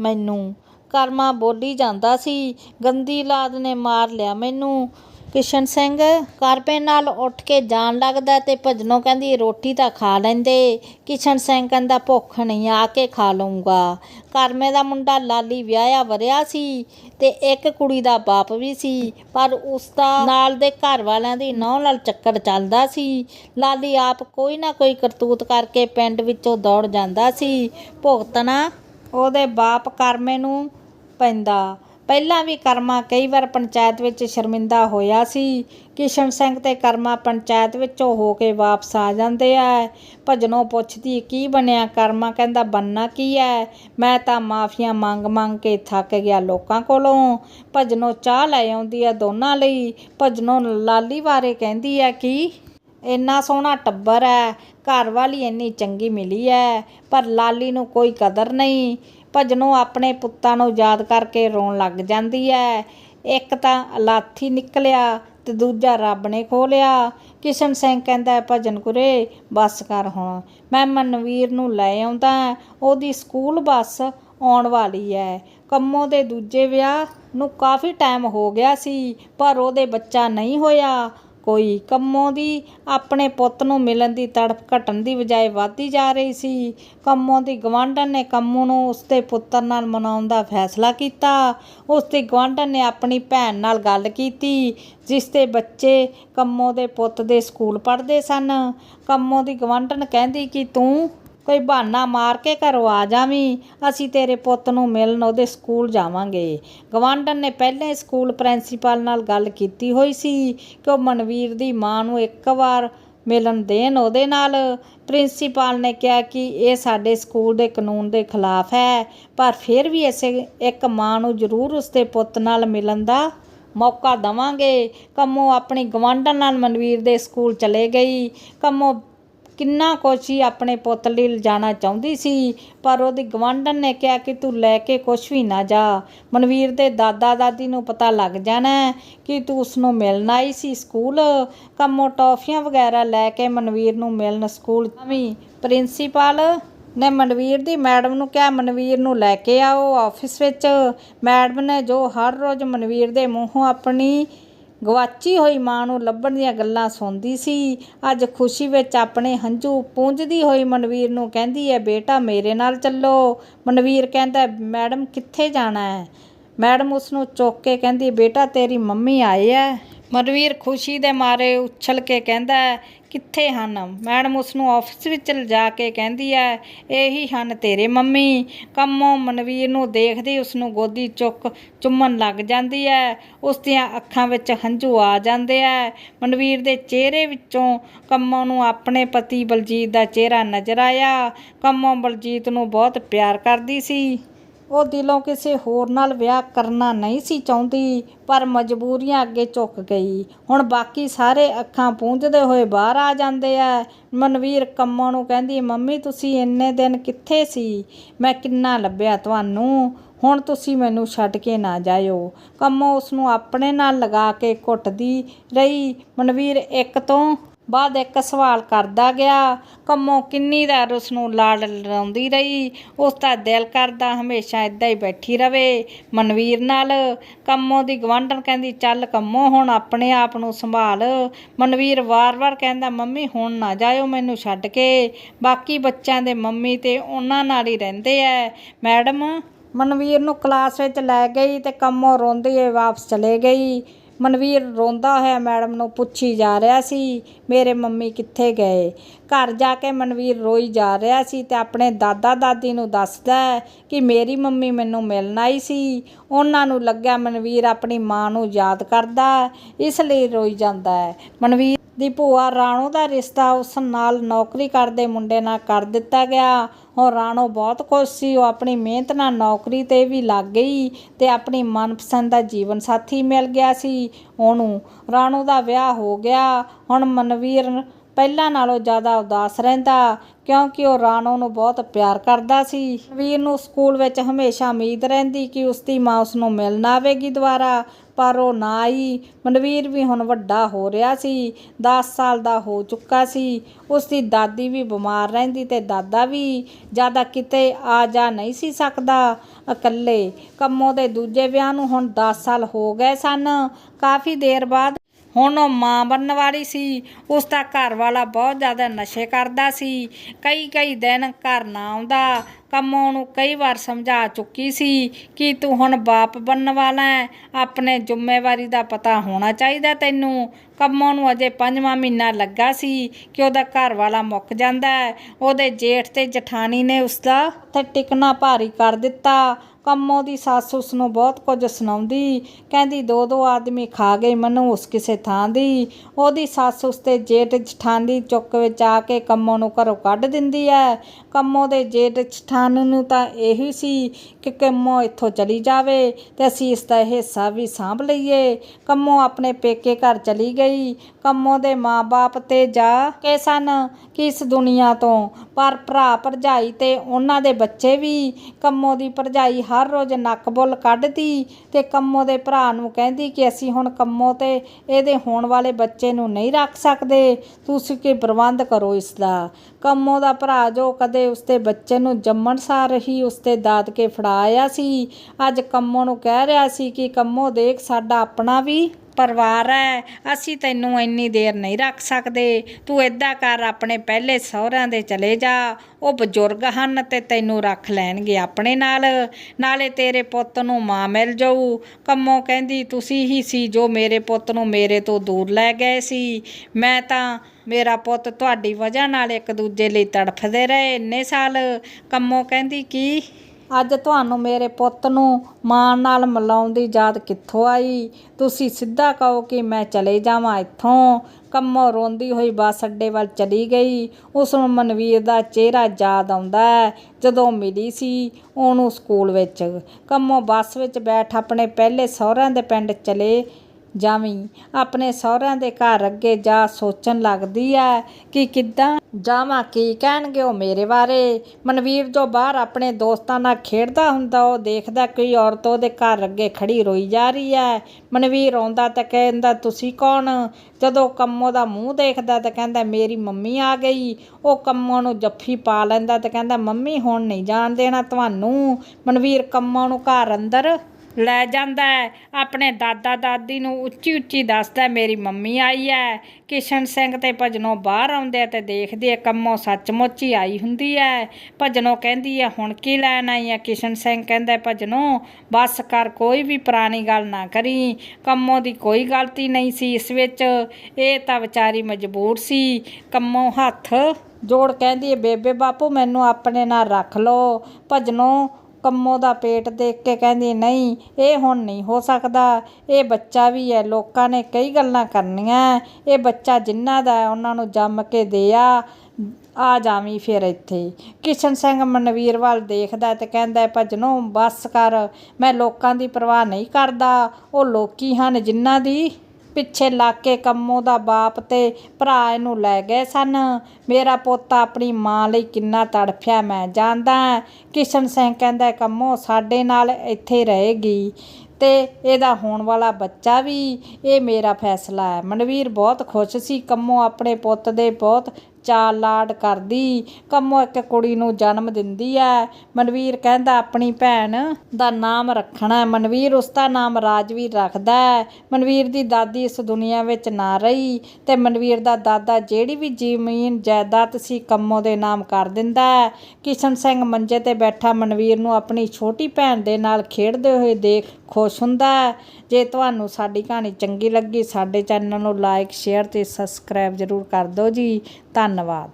ਮੈਨੂੰ। ਕਰਮਾ ਬੋਲੀ ਜਾਂਦਾ ਸੀ, ਗੰਦੀ ਲਾਦ ਨੇ ਮਾਰ ਲਿਆ ਮੈਨੂੰ। ਕਿਸ਼ਨ ਸਿੰਘ ਕਰਪੇ ਨਾਲ ਉੱਠ ਕੇ ਜਾਣ ਲੱਗਦਾ ਤੇ ਭਜਨੋਂ ਕਹਿੰਦੀ, ਰੋਟੀ ਤਾਂ ਖਾ ਲੈਂਦੇ। ਕਿਸ਼ਨ ਸਿੰਘ ਕਹਿੰਦਾ, ਭੁੱਖ ਨਹੀਂ, ਆ ਕੇ ਖਾ ਲਊਂਗਾ। ਕਰਮੇ ਦਾ ਮੁੰਡਾ ਲਾਲੀ ਵਿਆਹਿਆ ਵਰਿਆ ਸੀ ਤੇ ਇੱਕ ਕੁੜੀ ਦਾ ਬਾਪ ਵੀ ਸੀ, ਪਰ ਉਸ ਦਾ ਨਾਲ ਦੇ ਘਰ ਵਾਲਿਆਂ ਦੀ ਨੌ ਨਾਲ ਚੱਕਰ ਚੱਲਦਾ ਸੀ। ਲਾਲੀ ਆਪ ਕੋਈ ਨਾ ਕੋਈ ਕਰਤੂਤ ਕਰਕੇ ਪਿੰਡ ਵਿੱਚੋਂ ਦੌੜ ਜਾਂਦਾ ਸੀ। ਭੁਗਤਣਾ ਉਹਦੇ ਬਾਪ ਕਰਮੇ ਨੂੰ ਪੈਂਦਾ। ਪਹਿਲਾਂ ਵੀ ਕਰਮਾ ਕਈ ਵਾਰ ਪੰਚਾਇਤ ਵਿੱਚ ਸ਼ਰਮਿੰਦਾ ਹੋਇਆ ਸੀ। ਕਿਸ਼ਨ ਸਿੰਘ ਤੇ ਕਰਮਾ ਪੰਚਾਇਤ ਵਿੱਚੋਂ ਹੋ ਕੇ ਵਾਪਸ ਆ ਜਾਂਦੇ ਆ। ਭਜਨੋਂ ਪੁੱਛਦੀ, ਕੀ ਬਣਿਆ ਕਰਮਾ? ਕਹਿੰਦਾ ਬੰਨਾ ਕੀ ਹੈ ਮੈਂ ਤਾਂ ਮਾਫੀਆਂ ਮੰਗ ਮੰਗ ਕੇ ਥੱਕ ਗਿਆ ਲੋਕਾਂ ਕੋਲੋਂ। ਭਜਨੋਂ ਚਾਹ ਲੈ ਆਉਂਦੀ ਆ ਦੋਨਾਂ ਲਈ। ਭਜਨੋਂ ਲਾਲੀ ਬਾਰੇ ਕਹਿੰਦੀ ਆ ਕਿ ਇੰਨਾ ਸੋਹਣਾ ਟੱਬਰ ਹੈ ਘਰ ਵਾਲੀ ਇੰਨੀ ਚੰਗੀ ਮਿਲੀ ਹੈ ਪਰ ਲਾਲੀ ਨੂੰ ਕੋਈ ਕਦਰ ਨਹੀਂ। ਭਜਨੋਂ ਆਪਣੇ ਪੁੱਤਾਂ ਨੂੰ ਯਾਦ ਕਰਕੇ ਰੋਣ ਲੱਗ ਜਾਂਦੀ ਹੈ ਇੱਕ ਤਾਂ ਲਾਥੀ ਨਿਕਲਿਆ ਤੇ ਦੂਜਾ ਰੱਬ ਨੇ ਖੋਲਿਆ। ਕਿਸ਼ਨ ਸਿੰਘ ਕਹਿੰਦਾ, ਭਜਨ ਕੁਰੇ, ਬੱਸ ਕਰ ਹੁਣ। ਮੈਂ ਮਨਵੀਰ ਨੂੰ ਲੈ ਆਉਂਦਾ। ਉਹਦੀ ਸਕੂਲ ਬੱਸ ਆਉਣ ਵਾਲੀ ਹੈ ਕੰਮੋਂ ਦੇ ਦੂਜੇ ਵਿਆਹ ਨੂੰ ਕਾਫੀ ਟਾਈਮ ਹੋ ਗਿਆ ਸੀ, ਪਰ ਉਹਦੇ ਬੱਚਾ ਨਹੀਂ ਹੋਇਆ। ਕੋਈ ਕੰਮੋਂ ਦੀ ਆਪਣੇ ਪੁੱਤ ਨੂੰ ਮਿਲਣ ਦੀ ਤੜਫ ਘਟਣ ਦੀ ਬਜਾਏ ਵਧਦੀ ਜਾ ਰਹੀ ਸੀ। ਕੰਮੋਂ ਦੀ ਗਵਾਂਢਣ ਨੇ ਕੰਮੋਂ ਨੂੰ ਉਸਦੇ ਪੁੱਤਰ ਨਾਲ ਮਨਾਉਣ ਦਾ ਫੈਸਲਾ ਕੀਤਾ। ਉਸਦੇ ਗਵਾਂਢਣ ਨੇ ਆਪਣੀ ਭੈਣ ਨਾਲ ਗੱਲ ਕੀਤੀ ਜਿਸ ਦੇ ਬੱਚੇ ਕੰਮੋਂ ਦੇ ਪੁੱਤ ਦੇ ਸਕੂਲ ਪੜ੍ਹਦੇ ਸਨ। ਕੰਮੋਂ ਦੀ ਗਵਾਂਢਣ ਕਹਿੰਦੀ ਕਿ, ਤੂੰ ਕੋਈ ਬਹਾਨਾ ਮਾਰ ਕੇ ਘਰੋਂ ਆ ਜਾਵੀਂ। ਅਸੀਂ ਤੇਰੇ ਪੁੱਤ ਨੂੰ ਮਿਲਣ ਉਹਦੇ ਸਕੂਲ ਜਾਵਾਂਗੇ। ਗਵਾਂਢਣ ਨੇ ਪਹਿਲੇ ਸਕੂਲ ਪ੍ਰਿੰਸੀਪਲ ਨਾਲ ਗੱਲ ਕੀਤੀ ਹੋਈ ਸੀ ਕਿ ਉਹ ਮਨਵੀਰ ਦੀ ਮਾਂ ਨੂੰ ਇੱਕ ਵਾਰ ਮਿਲਣ ਦੇਣ ਉਹਦੇ ਨਾਲ। ਪ੍ਰਿੰਸੀਪਲ ਨੇ ਕਿਹਾ ਕਿ ਇਹ ਸਾਡੇ ਸਕੂਲ ਦੇ ਕਾਨੂੰਨ ਦੇ ਖਿਲਾਫ ਹੈ, ਪਰ ਫਿਰ ਵੀ ਇਸੇ ਇੱਕ ਮਾਂ ਨੂੰ ਜ਼ਰੂਰ ਉਸਦੇ ਪੁੱਤ ਨਾਲ ਮਿਲਣ ਦਾ ਮੌਕਾ ਦਵਾਂਗੇ। ਕੰਮੋ ਆਪਣੀ ਗਵਾਂਢਣ ਨਾਲ ਮਨਵੀਰ ਦੇ ਸਕੂਲ ਚਲੇ ਗਈ। ਕੰਮੋ ਕਿੰਨਾ ਕੁਛ ਹੀ ਆਪਣੇ ਪੁੱਤ ਲਈ ਲਿਜਾਣਾ ਚਾਹੁੰਦੀ ਸੀ, ਪਰ ਉਹਦੀ ਗਵਾਂਢਣ ਨੇ ਕਿਹਾ ਕਿ ਤੂੰ ਲੈ ਕੇ ਕੁਛ ਵੀ ਨਾ ਜਾ। ਮਨਵੀਰ ਦੇ ਦਾਦਾ ਦਾਦੀ ਨੂੰ ਪਤਾ ਲੱਗ ਜਾਣਾ ਕਿ ਤੂੰ ਉਸ ਨੂੰ ਮਿਲਣ ਆਈ ਸੀ ਸਕੂਲ। ਕੰਮੋ ਟੌਫੀਆਂ ਵਗੈਰਾ ਲੈ ਕੇ ਮਨਵੀਰ ਨੂੰ ਮਿਲਣ ਸਕੂਲ ਆਵੀਂ ਪ੍ਰਿੰਸੀਪਲ ਨੇ ਮਨਵੀਰ ਦੀ ਮੈਡਮ ਨੂੰ ਕਿਹਾ, ਮਨਵੀਰ ਨੂੰ ਲੈ ਕੇ ਆਓ ਆਫਿਸ ਵਿੱਚ। ਮੈਡਮ ਨੇ ਜੋ ਹਰ ਰੋਜ਼ ਮਨਵੀਰ ਦੇ ਮੂੰਹੋਂ ਆਪਣੀ ਗਵਾਚੀ ਹੋਈ ਮਾਂ ਨੂੰ ਲੱਭਣ ਦੀਆਂ ਗੱਲਾਂ ਸੁਣਦੀ ਸੀ। ਅੱਜ ਖੁਸ਼ੀ ਵਿੱਚ ਆਪਣੇ ਹੰਝੂ ਪੂੰਝਦੀ ਹੋਈ ਮਨਵੀਰ ਨੂੰ ਕਹਿੰਦੀ ਹੈ, ਬੇਟਾ, ਮੇਰੇ ਨਾਲ ਚੱਲੋ। ਮਨਵੀਰ ਕਹਿੰਦਾ ਮੈਡਮ, ਕਿੱਥੇ ਜਾਣਾ ਹੈ? ਮੈਡਮ ਉਸ ਨੂੰ ਚੁੱਕ ਕੇ ਕਹਿੰਦੀ, ਬੇਟਾ, ਤੇਰੀ ਮੰਮੀ ਆਏ ਹੈ। ਮਨਵੀਰ ਖੁਸ਼ੀ ਦੇ ਮਾਰੇ ਉਛਲ ਕੇ ਕਹਿੰਦਾ ਹੈ, ਕਿੱਥੇ ਹਨ? ਮੈਡਮ ਉਸ ਨੂੰ ਆਫਿਸ ਵਿੱਚ ਲਿਜਾ ਕੇ ਕਹਿੰਦੀ ਹੈ ਇਹੀ ਹਨ ਤੇਰੇ ਮੰਮੀ। ਕੰਮੋਂ ਮਨਵੀਰ ਨੂੰ ਦੇਖਦੀ ਉਸ ਨੂੰ ਗੋਦੀ ਚੁੱਕ ਚੁੰਮਣ ਲੱਗ ਜਾਂਦੀ ਹੈ। ਉਸ ਦੀਆਂ ਅੱਖਾਂ ਵਿੱਚ ਹੰਝੂ ਆ ਜਾਂਦੇ ਹੈ। ਮਨਵੀਰ ਦੇ ਚਿਹਰੇ ਵਿੱਚੋਂ ਕੰਮੋਂ ਨੂੰ ਆਪਣੇ ਪਤੀ ਬਲਜੀਤ ਦਾ ਚਿਹਰਾ ਨਜ਼ਰ ਆਇਆ। ਕੰਮੋਂ ਬਲਜੀਤ ਨੂੰ ਬਹੁਤ ਪਿਆਰ ਕਰਦੀ ਸੀ। ਉਹ ਦਿਲੋਂ ਕਿਸੇ ਹੋਰ ਨਾਲ ਵਿਆਹ ਕਰਨਾ ਨਹੀਂ ਸੀ ਚਾਹੁੰਦੀ, ਪਰ ਮਜਬੂਰੀਆਂ ਅੱਗੇ ਝੁਕ ਗਈ। ਹੁਣ ਬਾਕੀ ਸਾਰੇ ਅੱਖਾਂ ਪੂੰਝਦੇ ਹੋਏ ਬਾਹਰ ਆ ਜਾਂਦੇ ਆ। ਮਨਵੀਰ ਕੰਮੋਂ ਨੂੰ ਕਹਿੰਦੀ, ਮੰਮੀ, ਤੁਸੀਂ ਇੰਨੇ ਦਿਨ ਕਿੱਥੇ ਸੀ? ਮੈਂ ਕਿੰਨਾ ਲੱਭਿਆ ਤੁਹਾਨੂੰ? ਹੁਣ ਤੁਸੀਂ ਮੈਨੂੰ ਛੱਡ ਕੇ ਨਾ ਜਾਇਓ। ਕੰਮੋਂ ਉਸ ਨੂੰ ਆਪਣੇ ਨਾਲ ਲਗਾ ਕੇ ਘੁੱਟਦੀ ਰਹੀ। ਮਨਵੀਰ ਇੱਕ ਤੋਂ ਬਾਅਦ ਇੱਕ ਸਵਾਲ ਕਰਦਾ ਗਿਆ, ਕੰਮੋਂ ਕਿੰਨੀ ਦੇਰ ਉਸ ਨੂੰ ਲਾਡ ਲਾਉਂਦੀ ਰਹੀ? ਉਸ ਦਾ ਦਿਲ ਕਰਦਾ ਹਮੇਸ਼ਾ ਇਦਾਂ ਹੀ ਬੈਠੀ ਰਵੇ। ਮਨਵੀਰ ਨਾਲ ਕੰਮੋਂ ਦੀ ਗਵਾਂਢਣ ਕਹਿੰਦੀ, ਚੱਲ ਕੰਮੋਂ ਹੁਣ ਆਪਣੇ ਆਪ ਨੂੰ ਸੰਭਾਲ। ਮਨਵੀਰ ਵਾਰ-ਵਾਰ ਕਹਿੰਦਾ, ਮੰਮੀ, ਹੁਣ ਨਾ ਜਾਇਓ ਮੈਨੂੰ ਛੱਡ ਕੇ। ਬਾਕੀ ਬੱਚਿਆਂ ਦੇ ਮੰਮੀ ਤੇ ਉਹਨਾਂ ਨਾਲ ਹੀ ਰਹਿੰਦੇ ਐ। ਮੈਡਮ, ਮਨਵੀਰ ਨੂੰ ਕਲਾਸ ਵਿੱਚ ਲੈ ਗਈ ਤੇ ਕੰਮੋਂ ਰੋਂਦੀ ਹੋਈ ਵਾਪਸ ਚਲੇ ਗਈ। ਮਨਵੀਰ ਰੋਂਦਾ ਹੋਇਆ ਮੈਡਮ ਨੂੰ ਪੁੱਛੀ ਜਾ ਰਿਹਾ ਸੀ, ਮੇਰੇ ਮੰਮੀ ਕਿੱਥੇ ਗਏ? ਘਰ ਜਾ ਕੇ ਮਨਵੀਰ ਰੋਈ ਜਾ ਰਿਹਾ ਸੀ ਤੇ ਆਪਣੇ ਦਾਦਾ ਦਾਦੀ ਨੂੰ ਦੱਸਦਾ ਕਿ ਮੇਰੀ ਮੰਮੀ ਮੈਨੂੰ ਮਿਲਣ ਆਈ ਸੀ। ਉਹਨਾਂ ਨੂੰ ਲੱਗਿਆ ਮਨਵੀਰ ਆਪਣੀ ਮਾਂ ਨੂੰ ਯਾਦ ਕਰਦਾ ਇਸ ਲਈ ਰੋਈ ਜਾਂਦਾ ਹੈ। ਮਨਵੀਰ ਦੀ ਭੂਆ ਰਾਣੋ ਦਾ ਰਿਸ਼ਤਾ ਉਸ ਨਾਲ ਨੌਕਰੀ ਕਰਦੇ ਮੁੰਡੇ ਨਾਲ ਕਰ ਦਿੱਤਾ ਗਿਆ। ਹੁਣ ਰਾਣੋ ਬਹੁਤ ਖੁਸ਼ ਸੀ। ਉਹ ਆਪਣੀ ਮਿਹਨਤ ਨਾਲ ਨੌਕਰੀ ਤੇ ਵੀ ਲੱਗ ਗਈ ਤੇ ਆਪਣੀ ਮਨਪਸੰਦ ਦਾ ਜੀਵਨ ਸਾਥੀ ਮਿਲ ਗਿਆ ਸੀ। ਉਹਨੂੰ ਰਾਣੋ ਦਾ ਵਿਆਹ ਹੋ ਗਿਆ। ਹੁਣ ਮਨਵੀਰ ਪਹਿਲਾਂ ਨਾਲੋਂ ਜ਼ਿਆਦਾ ਉਦਾਸ ਰਹਿੰਦਾ ਕਿਉਂਕਿ ਉਹ ਰਾਣੋ ਨੂੰ ਬਹੁਤ ਪਿਆਰ ਕਰਦਾ ਸੀ। ਵੀਰ ਨੂੰ ਸਕੂਲ ਵਿੱਚ ਹਮੇਸ਼ਾ ਉਮੀਦ ਰਹਿੰਦੀ ਕਿ ਉਸ ਦੀ ਮਾਂ ਉਸ ਨੂੰ ਮਿਲਣ ਆਵੇਗੀ ਦੁਬਾਰਾ। ਪਰ ਉਹ ਨਾ ਆਈ ਮਨਵੀਰ ਵੀ ਹੁਣ ਵੱਡਾ ਹੋ ਰਿਹਾ ਸੀ। 10 ਸਾਲ ਦਾ ਹੋ ਚੁੱਕਾ ਸੀ। ਉਸ ਦੀ ਦਾਦੀ ਵੀ ਬਿਮਾਰ ਰਹਿੰਦੀ ਤੇ ਦਾਦਾ ਵੀ ਜ਼ਿਆਦਾ ਕਿਤੇ ਆ ਜਾ ਨਹੀਂ ਸੀ ਸਕਦਾ। ਇਕੱਲੇ ਕੰਮੋਂ ਦੇ ਦੂਜੇ ਵਿਆਹ ਨੂੰ ਹੁਣ 10 ਸਾਲ ਹੋ ਗਏ ਸਨ। ਕਾਫੀ ਦੇਰ ਬਾਅਦ ਹੁਣ ਉਹ ਮਾਂ ਬਣਨ ਵਾਲੀ ਸੀ। ਉਸ ਦਾ ਘਰ ਵਾਲਾ ਬਹੁਤ ਜ਼ਿਆਦਾ ਨਸ਼ੇ ਕਰਦਾ ਸੀ। ਕਈ ਕਈ ਦਿਨ ਘਰ ਨਾ ਆਉਂਦਾ। ਕੰਮੋਂ ਨੂੰ ਕਈ ਵਾਰ ਸਮਝਾ ਚੁੱਕੀ ਸੀ ਕਿ ਤੂੰ ਹੁਣ ਬਾਪ ਬਣਨ ਵਾਲਾ ਹੈ। ਆਪਣੇ ਜ਼ਿੰਮੇਵਾਰੀ ਦਾ ਪਤਾ ਹੋਣਾ ਚਾਹੀਦਾ ਤੈਨੂੰ। ਕੰਮੋਂ ਨੂੰ ਅਜੇ ਪੰਜਵਾਂ ਮਹੀਨਾ ਲੱਗਾ ਸੀ ਕਿ ਉਹਦਾ ਘਰ ਵਾਲਾ ਮੁੱਕ ਜਾਂਦਾ ਹੈ। ਉਹਦੇ ਜੇਠ ਤੇ ਜਠਾਣੀ ਨੇ ਉਸ ਦਾ ਤੇ ਟਿਕਣਾ ਭਾਰੀ ਕਰ ਦਿੱਤਾ। ਕੰਮੋਂ ਦੀ ਸੱਸ ਉਸ ਨੂੰ ਬਹੁਤ ਕੁਝ ਸੁਣਾਉਂਦੀ। ਕਹਿੰਦੀ, ਦੋ ਦੋ ਆਦਮੀ ਖਾ ਗਏ ਮਨੂੰ ਉਸ ਕਿਸੇ ਥਾਂ ਦੀ। ਉਹਦੀ ਸੱਸ ਉਸ ਤੇ ਜੇਠ ਜਠਾਣੀ ਚੁੱਕ ਵਿੱਚ ਆ ਕੇ ਕੰਮੋਂ ਨੂੰ ਘਰੋਂ ਕੱਢ ਦਿੰਦੀ ਹੈ। ਕੰਮੋਂ ਦੇ ਜੇਠ ਜਠਾਨ ਨੂੰ ਤਾਂ ਇਹੀ ਸੀ ਕਿ ਕੰਮੋਂ ਇੱਥੋਂ ਚਲੀ ਜਾਵੇ ਤੇ ਅਸੀਂ ਇਸ ਦਾ ਹਿੱਸਾ ਵੀ ਸਾਂਭ ਲਈਏ। ਕੰਮੋਂ ਆਪਣੇ ਪੇਕੇ ਘਰ ਚਲੀ ਗਈ ਕੰਮੋਂ ਦੇ ਮਾਂ ਬਾਪ ਤੇ ਜਾ ਕੇ ਸਨ ਕਿ ਇਸ ਦੁਨੀਆ ਤੋਂ? ਪਰ ਭਰਾ ਭਰਜਾਈ ਅਤੇ ਉਹਨਾਂ ਦੇ ਬੱਚੇ ਵੀ ਕੰਮੋਂ ਦੀ ਭਰਜਾਈ ਹਰ ਰੋਜ਼ ਨੱਕ ਬੁੱਲ ਕੱਢਦੀ ਅਤੇ ਕੰਮੋ ਦੇ ਭਰਾ ਨੂੰ ਕਹਿੰਦੀ ਕਿ ਅਸੀਂ ਹੁਣ ਕੰਮੋਂ ਅਤੇ ਇਹਦੇ ਹੋਣ ਵਾਲੇ ਬੱਚੇ ਨੂੰ ਨਹੀਂ ਰੱਖ ਸਕਦੇ। ਤੁਸੀਂ ਕੀ ਪ੍ਰਬੰਧ ਕਰੋ ਇਸ ਦਾ ਕੰਮੋਂ ਦਾ ਭਰਾ ਜੋ ਕਦੇ ਉਸਦੇ ਬੱਚੇ ਨੂੰ ਜੰਮਣ ਸਾਰ ਹੀ ਉਸਦੇ ਦਾਦਕੇ ਫੜਾਇਆ ਸੀ, ਅੱਜ ਕੰਮੋ ਨੂੰ ਕਹਿ ਰਿਹਾ ਸੀ ਕਿ ਕੰਮੋ ਦੇਖ ਸਾਡਾ ਆਪਣਾ ਵੀ ਪਰਿਵਾਰ ਹੈ, ਅਸੀਂ ਤੈਨੂੰ ਇੰਨੀ ਦੇਰ ਨਹੀਂ ਰੱਖ ਸਕਦੇ। ਤੂੰ ਏਦਾਂ ਕਰ, ਆਪਣੇ ਪਹਿਲੇ ਸਹੁਰਿਆਂ ਦੇ ਚਲੇ ਜਾ, ਉਹ ਬਜ਼ੁਰਗ ਹਨ ਤੇ ਤੈਨੂੰ ਰੱਖ ਲੈਣਗੇ ਆਪਣੇ ਨਾਲ। ਨਾਲੇ ਤੇਰੇ ਪੁੱਤ ਨੂੰ ਮਾਂ ਮਿਲ ਜਾਊ। ਕੰਮੋਂ ਕਹਿੰਦੀ, ਤੁਸੀਂ ਹੀ ਸੀ ਜੋ ਮੇਰੇ ਪੁੱਤ ਨੂੰ ਮੇਰੇ ਤੋਂ ਦੂਰ ਲੈ ਗਏ ਸੀ। ਮੈਂ ਤਾਂ ਮੇਰਾ ਪੁੱਤ ਤੁਹਾਡੀ ਵਜ੍ਹਾ ਨਾਲ ਇੱਕ ਦੂਜੇ ਲਈ ਤੜਫਦੇ ਰਹੇ ਇੰਨੇ ਸਾਲ। ਕੰਮੋਂ ਕਹਿੰਦੀ, ਕੀ ਅੱਜ ਤੁਹਾਨੂੰ ਮੇਰੇ ਪੁੱਤ ਨੂੰ ਮਾਂ ਨਾਲ ਮਿਲਾਉਣ ਦੀ ਯਾਦ ਕਿੱਥੋਂ ਆਈ? ਤੁਸੀਂ ਸਿੱਧਾ ਕਹੋ ਕਿ ਮੈਂ ਚਲੇ ਜਾਵਾਂ ਇੱਥੋਂ। ਕੰਮੋਂ ਰੋਂਦੀ ਹੋਈ ਬੱਸ ਅੱਡੇ ਵੱਲ ਚਲੀ ਗਈ। ਉਸ ਨੂੰ ਮਨਵੀਰ ਦਾ ਚਿਹਰਾ ਯਾਦ ਆਉਂਦਾ ਹੈ। ਜਦੋਂ ਮਿਲੀ ਸੀ ਉਹਨੂੰ ਸਕੂਲ ਵਿੱਚ। ਕੰਮੋਂ ਬੱਸ ਵਿੱਚ ਬੈਠ ਆਪਣੇ ਪਹਿਲੇ ਸਹੁਰਿਆਂ ਦੇ ਪਿੰਡ ਚਲੇ ਜਾਵੀਂ। ਆਪਣੇ ਸਹੁਰਿਆਂ ਦੇ ਘਰ ਅੱਗੇ ਜਾ ਸੋਚਣ ਲੱਗਦੀ ਹੈ ਕਿ ਕਿੱਦਾਂ ਜਾਵਾਂ, ਕੀ ਕਹਿਣਗੇ ਉਹ ਮੇਰੇ ਬਾਰੇ? ਮਨਵੀਰ ਜੋ ਬਾਹਰ ਆਪਣੇ ਦੋਸਤਾਂ ਨਾਲ ਖੇਡਦਾ ਹੁੰਦਾ, ਉਹ ਦੇਖਦਾ ਕੋਈ ਔਰਤ ਉਹਦੇ ਘਰ ਅੱਗੇ ਖੜੀ ਰੋਈ ਜਾ ਰਹੀ ਹੈ। ਮਨਵੀਰ ਆਉਂਦਾ ਤਾਂ ਕਹਿੰਦਾ, ਤੁਸੀਂ ਕੌਣ? ਜਦੋਂ ਕੰਮੋ ਦਾ ਮੂੰਹ ਦੇਖਦਾ ਤਾਂ ਕਹਿੰਦਾ, ਮੇਰੀ ਮੰਮੀ ਆ ਗਈ। ਉਹ ਕੰਮੋ ਨੂੰ ਜੱਫੀ ਪਾ ਲੈਂਦਾ ਤਾਂ ਕਹਿੰਦਾ, ਮੰਮੀ, ਹੁਣ ਨਹੀਂ ਜਾਣ ਦੇਣਾ ਤੁਹਾਨੂੰ। ਮਨਵੀਰ ਕੰਮੋ ਨੂੰ ਘਰ ਅੰਦਰ ਲੈ ਜਾਂਦਾ ਹੈ। ਆਪਣੇ ਦਾਦਾ ਦਾਦੀ ਨੂੰ ਉੱਚੀ ਉੱਚੀ ਦੱਸਦਾ, ਮੇਰੀ ਮੰਮੀ ਆਈ ਹੈ। ਕਿਸ਼ਨ ਸਿੰਘ ਤੇ ਭਜਨੋਂ ਬਾਹਰ ਆਉਂਦੇ ਆ ਤੇ ਦੇਖਦੇ ਆ, ਕੰਮੋਂ ਸੱਚਮੁੱਚ ਹੀ ਆਈ ਹੁੰਦੀ ਹੈ। ਭਜਨੋਂ ਕਹਿੰਦੀ ਹੈ, ਹੁਣ ਕੀ ਲੈਣ ਆਈ ਹੈ? ਕਿਸ਼ਨ ਸਿੰਘ ਕਹਿੰਦਾ, ਭਜਨੋਂ, ਬਸ ਕਰ, ਕੋਈ ਵੀ ਪੁਰਾਣੀ ਗੱਲ ਨਾ ਕਰੀ। ਕੰਮੋਂ ਦੀ ਕੋਈ ਗਲਤੀ ਨਹੀਂ ਸੀ ਇਸ ਵਿੱਚ। ਇਹ ਤਾਂ ਵਿਚਾਰੀ ਮਜਬੂਰ ਸੀ। ਕੰਮੋਂ ਹੱਥ ਜੋੜ ਕਹਿੰਦੀ ਹੈ, ਬੇਬੇ ਬਾਪੂ, ਮੈਨੂੰ ਆਪਣੇ ਨਾਲ ਰੱਖ ਲਓ। ਭਜਨੋਂ ਕੰਮੋਂ ਦਾ ਪੇਟ ਦੇਖ ਕੇ ਕਹਿੰਦੀ, ਨਹੀਂ, ਇਹ ਹੁਣ ਨਹੀਂ ਹੋ ਸਕਦਾ। ਇਹ ਬੱਚਾ ਵੀ ਹੈ, ਲੋਕਾਂ ਨੇ ਕਈ ਗੱਲਾਂ ਕਰਨੀਆਂ। ਇਹ ਬੱਚਾ ਜਿਨ੍ਹਾਂ ਦਾ ਉਹਨਾਂ ਨੂੰ ਜੰਮ ਕੇ ਦੇ ਆ। ਆ ਜਾਵੀਂ ਫਿਰ ਇੱਥੇ। ਕਿਸ਼ਨ ਸਿੰਘ ਮਨਵੀਰ ਵੱਲ ਦੇਖਦਾ ਤੇ ਕਹਿੰਦਾ, ਭਜਨੋ, ਬਸ ਕਰ। ਮੈਂ ਲੋਕਾਂ ਦੀ ਪਰਵਾਹ ਨਹੀਂ ਕਰਦਾ। ਉਹ ਲੋਕੀ ਹਨ ਜਿਨ੍ਹਾਂ ਦੀ ਪਿੱਛੇ ਲੱਗ ਕੇ ਕੰਮੋ ਦਾ ਬਾਪ ਤੇ ਭਰਾ ਇਹਨੂੰ ਲੈ ਗਏ ਸਨ। ਮੇਰਾ ਪੁੱਤ ਆਪਣੀ ਮਾਂ ਲਈ ਕਿੰਨਾ ਤੜਫਿਆ ਮੈਂ ਜਾਣਦਾ ਕਿਸ਼ਨ ਸਿੰਘ ਕਹਿੰਦਾ, ਕੰਮੋ ਸਾਡੇ ਨਾਲ ਇੱਥੇ ਰਹੇਗੀ ਤੇ ਇਹਦਾ ਹੋਣ ਵਾਲਾ ਬੱਚਾ ਵੀ। ਇਹ ਮੇਰਾ ਫੈਸਲਾ ਹੈ। ਮਨਵੀਰ ਬਹੁਤ ਖੁਸ਼ ਸੀ। ਕੰਮੋ ਆਪਣੇ ਪੁੱਤ ਦੇ ਬਹੁਤ ਚਾਲ ਲਾਡ ਕਰਦੀ, ਕੰਮੋ ਇੱਕ ਕੁੜੀ ਨੂੰ ਜਨਮ ਦਿੰਦੀ ਹੈ ਮਨਵੀਰ ਕਹਿੰਦਾ, ਆਪਣੀ ਭੈਣ ਦਾ ਨਾਮ ਰੱਖਣਾ ਮਨਵੀਰ ਉਸ ਦਾ ਨਾਮ ਰਾਜਵੀਰ ਰੱਖਦਾ ਹੈ ਮਨਵੀਰ ਦੀ ਦਾਦੀ ਇਸ ਦੁਨੀਆ ਵਿੱਚ ਨਾ ਰਹੀ ਤੇ ਮਨਵੀਰ ਦਾ ਦਾਦਾ ਜਿਹੜੀ ਵੀ ਜ਼ਮੀਨ, ਜਾਇਦਾਦ ਸੀ ਕੰਮੋ ਦੇ ਨਾਮ ਕਰ ਦਿੰਦਾ ਹੈ ਕਿਸ਼ਨ ਸਿੰਘ ਮੰਜੇ ਤੇ ਬੈਠਾ ਮਨਵੀਰ ਨੂੰ ਆਪਣੀ ਛੋਟੀ ਭੈਣ ਦੇ ਨਾਲ ਖੇਡਦੇ ਹੋਏ ਦੇਖ ਖੁਸ਼ ਹੁੰਦਾ ਜੇ ਤੁਹਾਨੂੰ ਸਾਡੀ ਕਹਾਣੀ ਚੰਗੀ ਲੱਗੀ, ਸਾਡੇ ਚੈਨਲ ਨੂੰ ਲਾਈਕ ਸ਼ੇਅਰ ਤੇ ਸਬਸਕ੍ਰਾਈਬ ਜ਼ਰੂਰ ਕਰ ਦਿਓ ਜੀ। ਧੰਨਵਾਦ।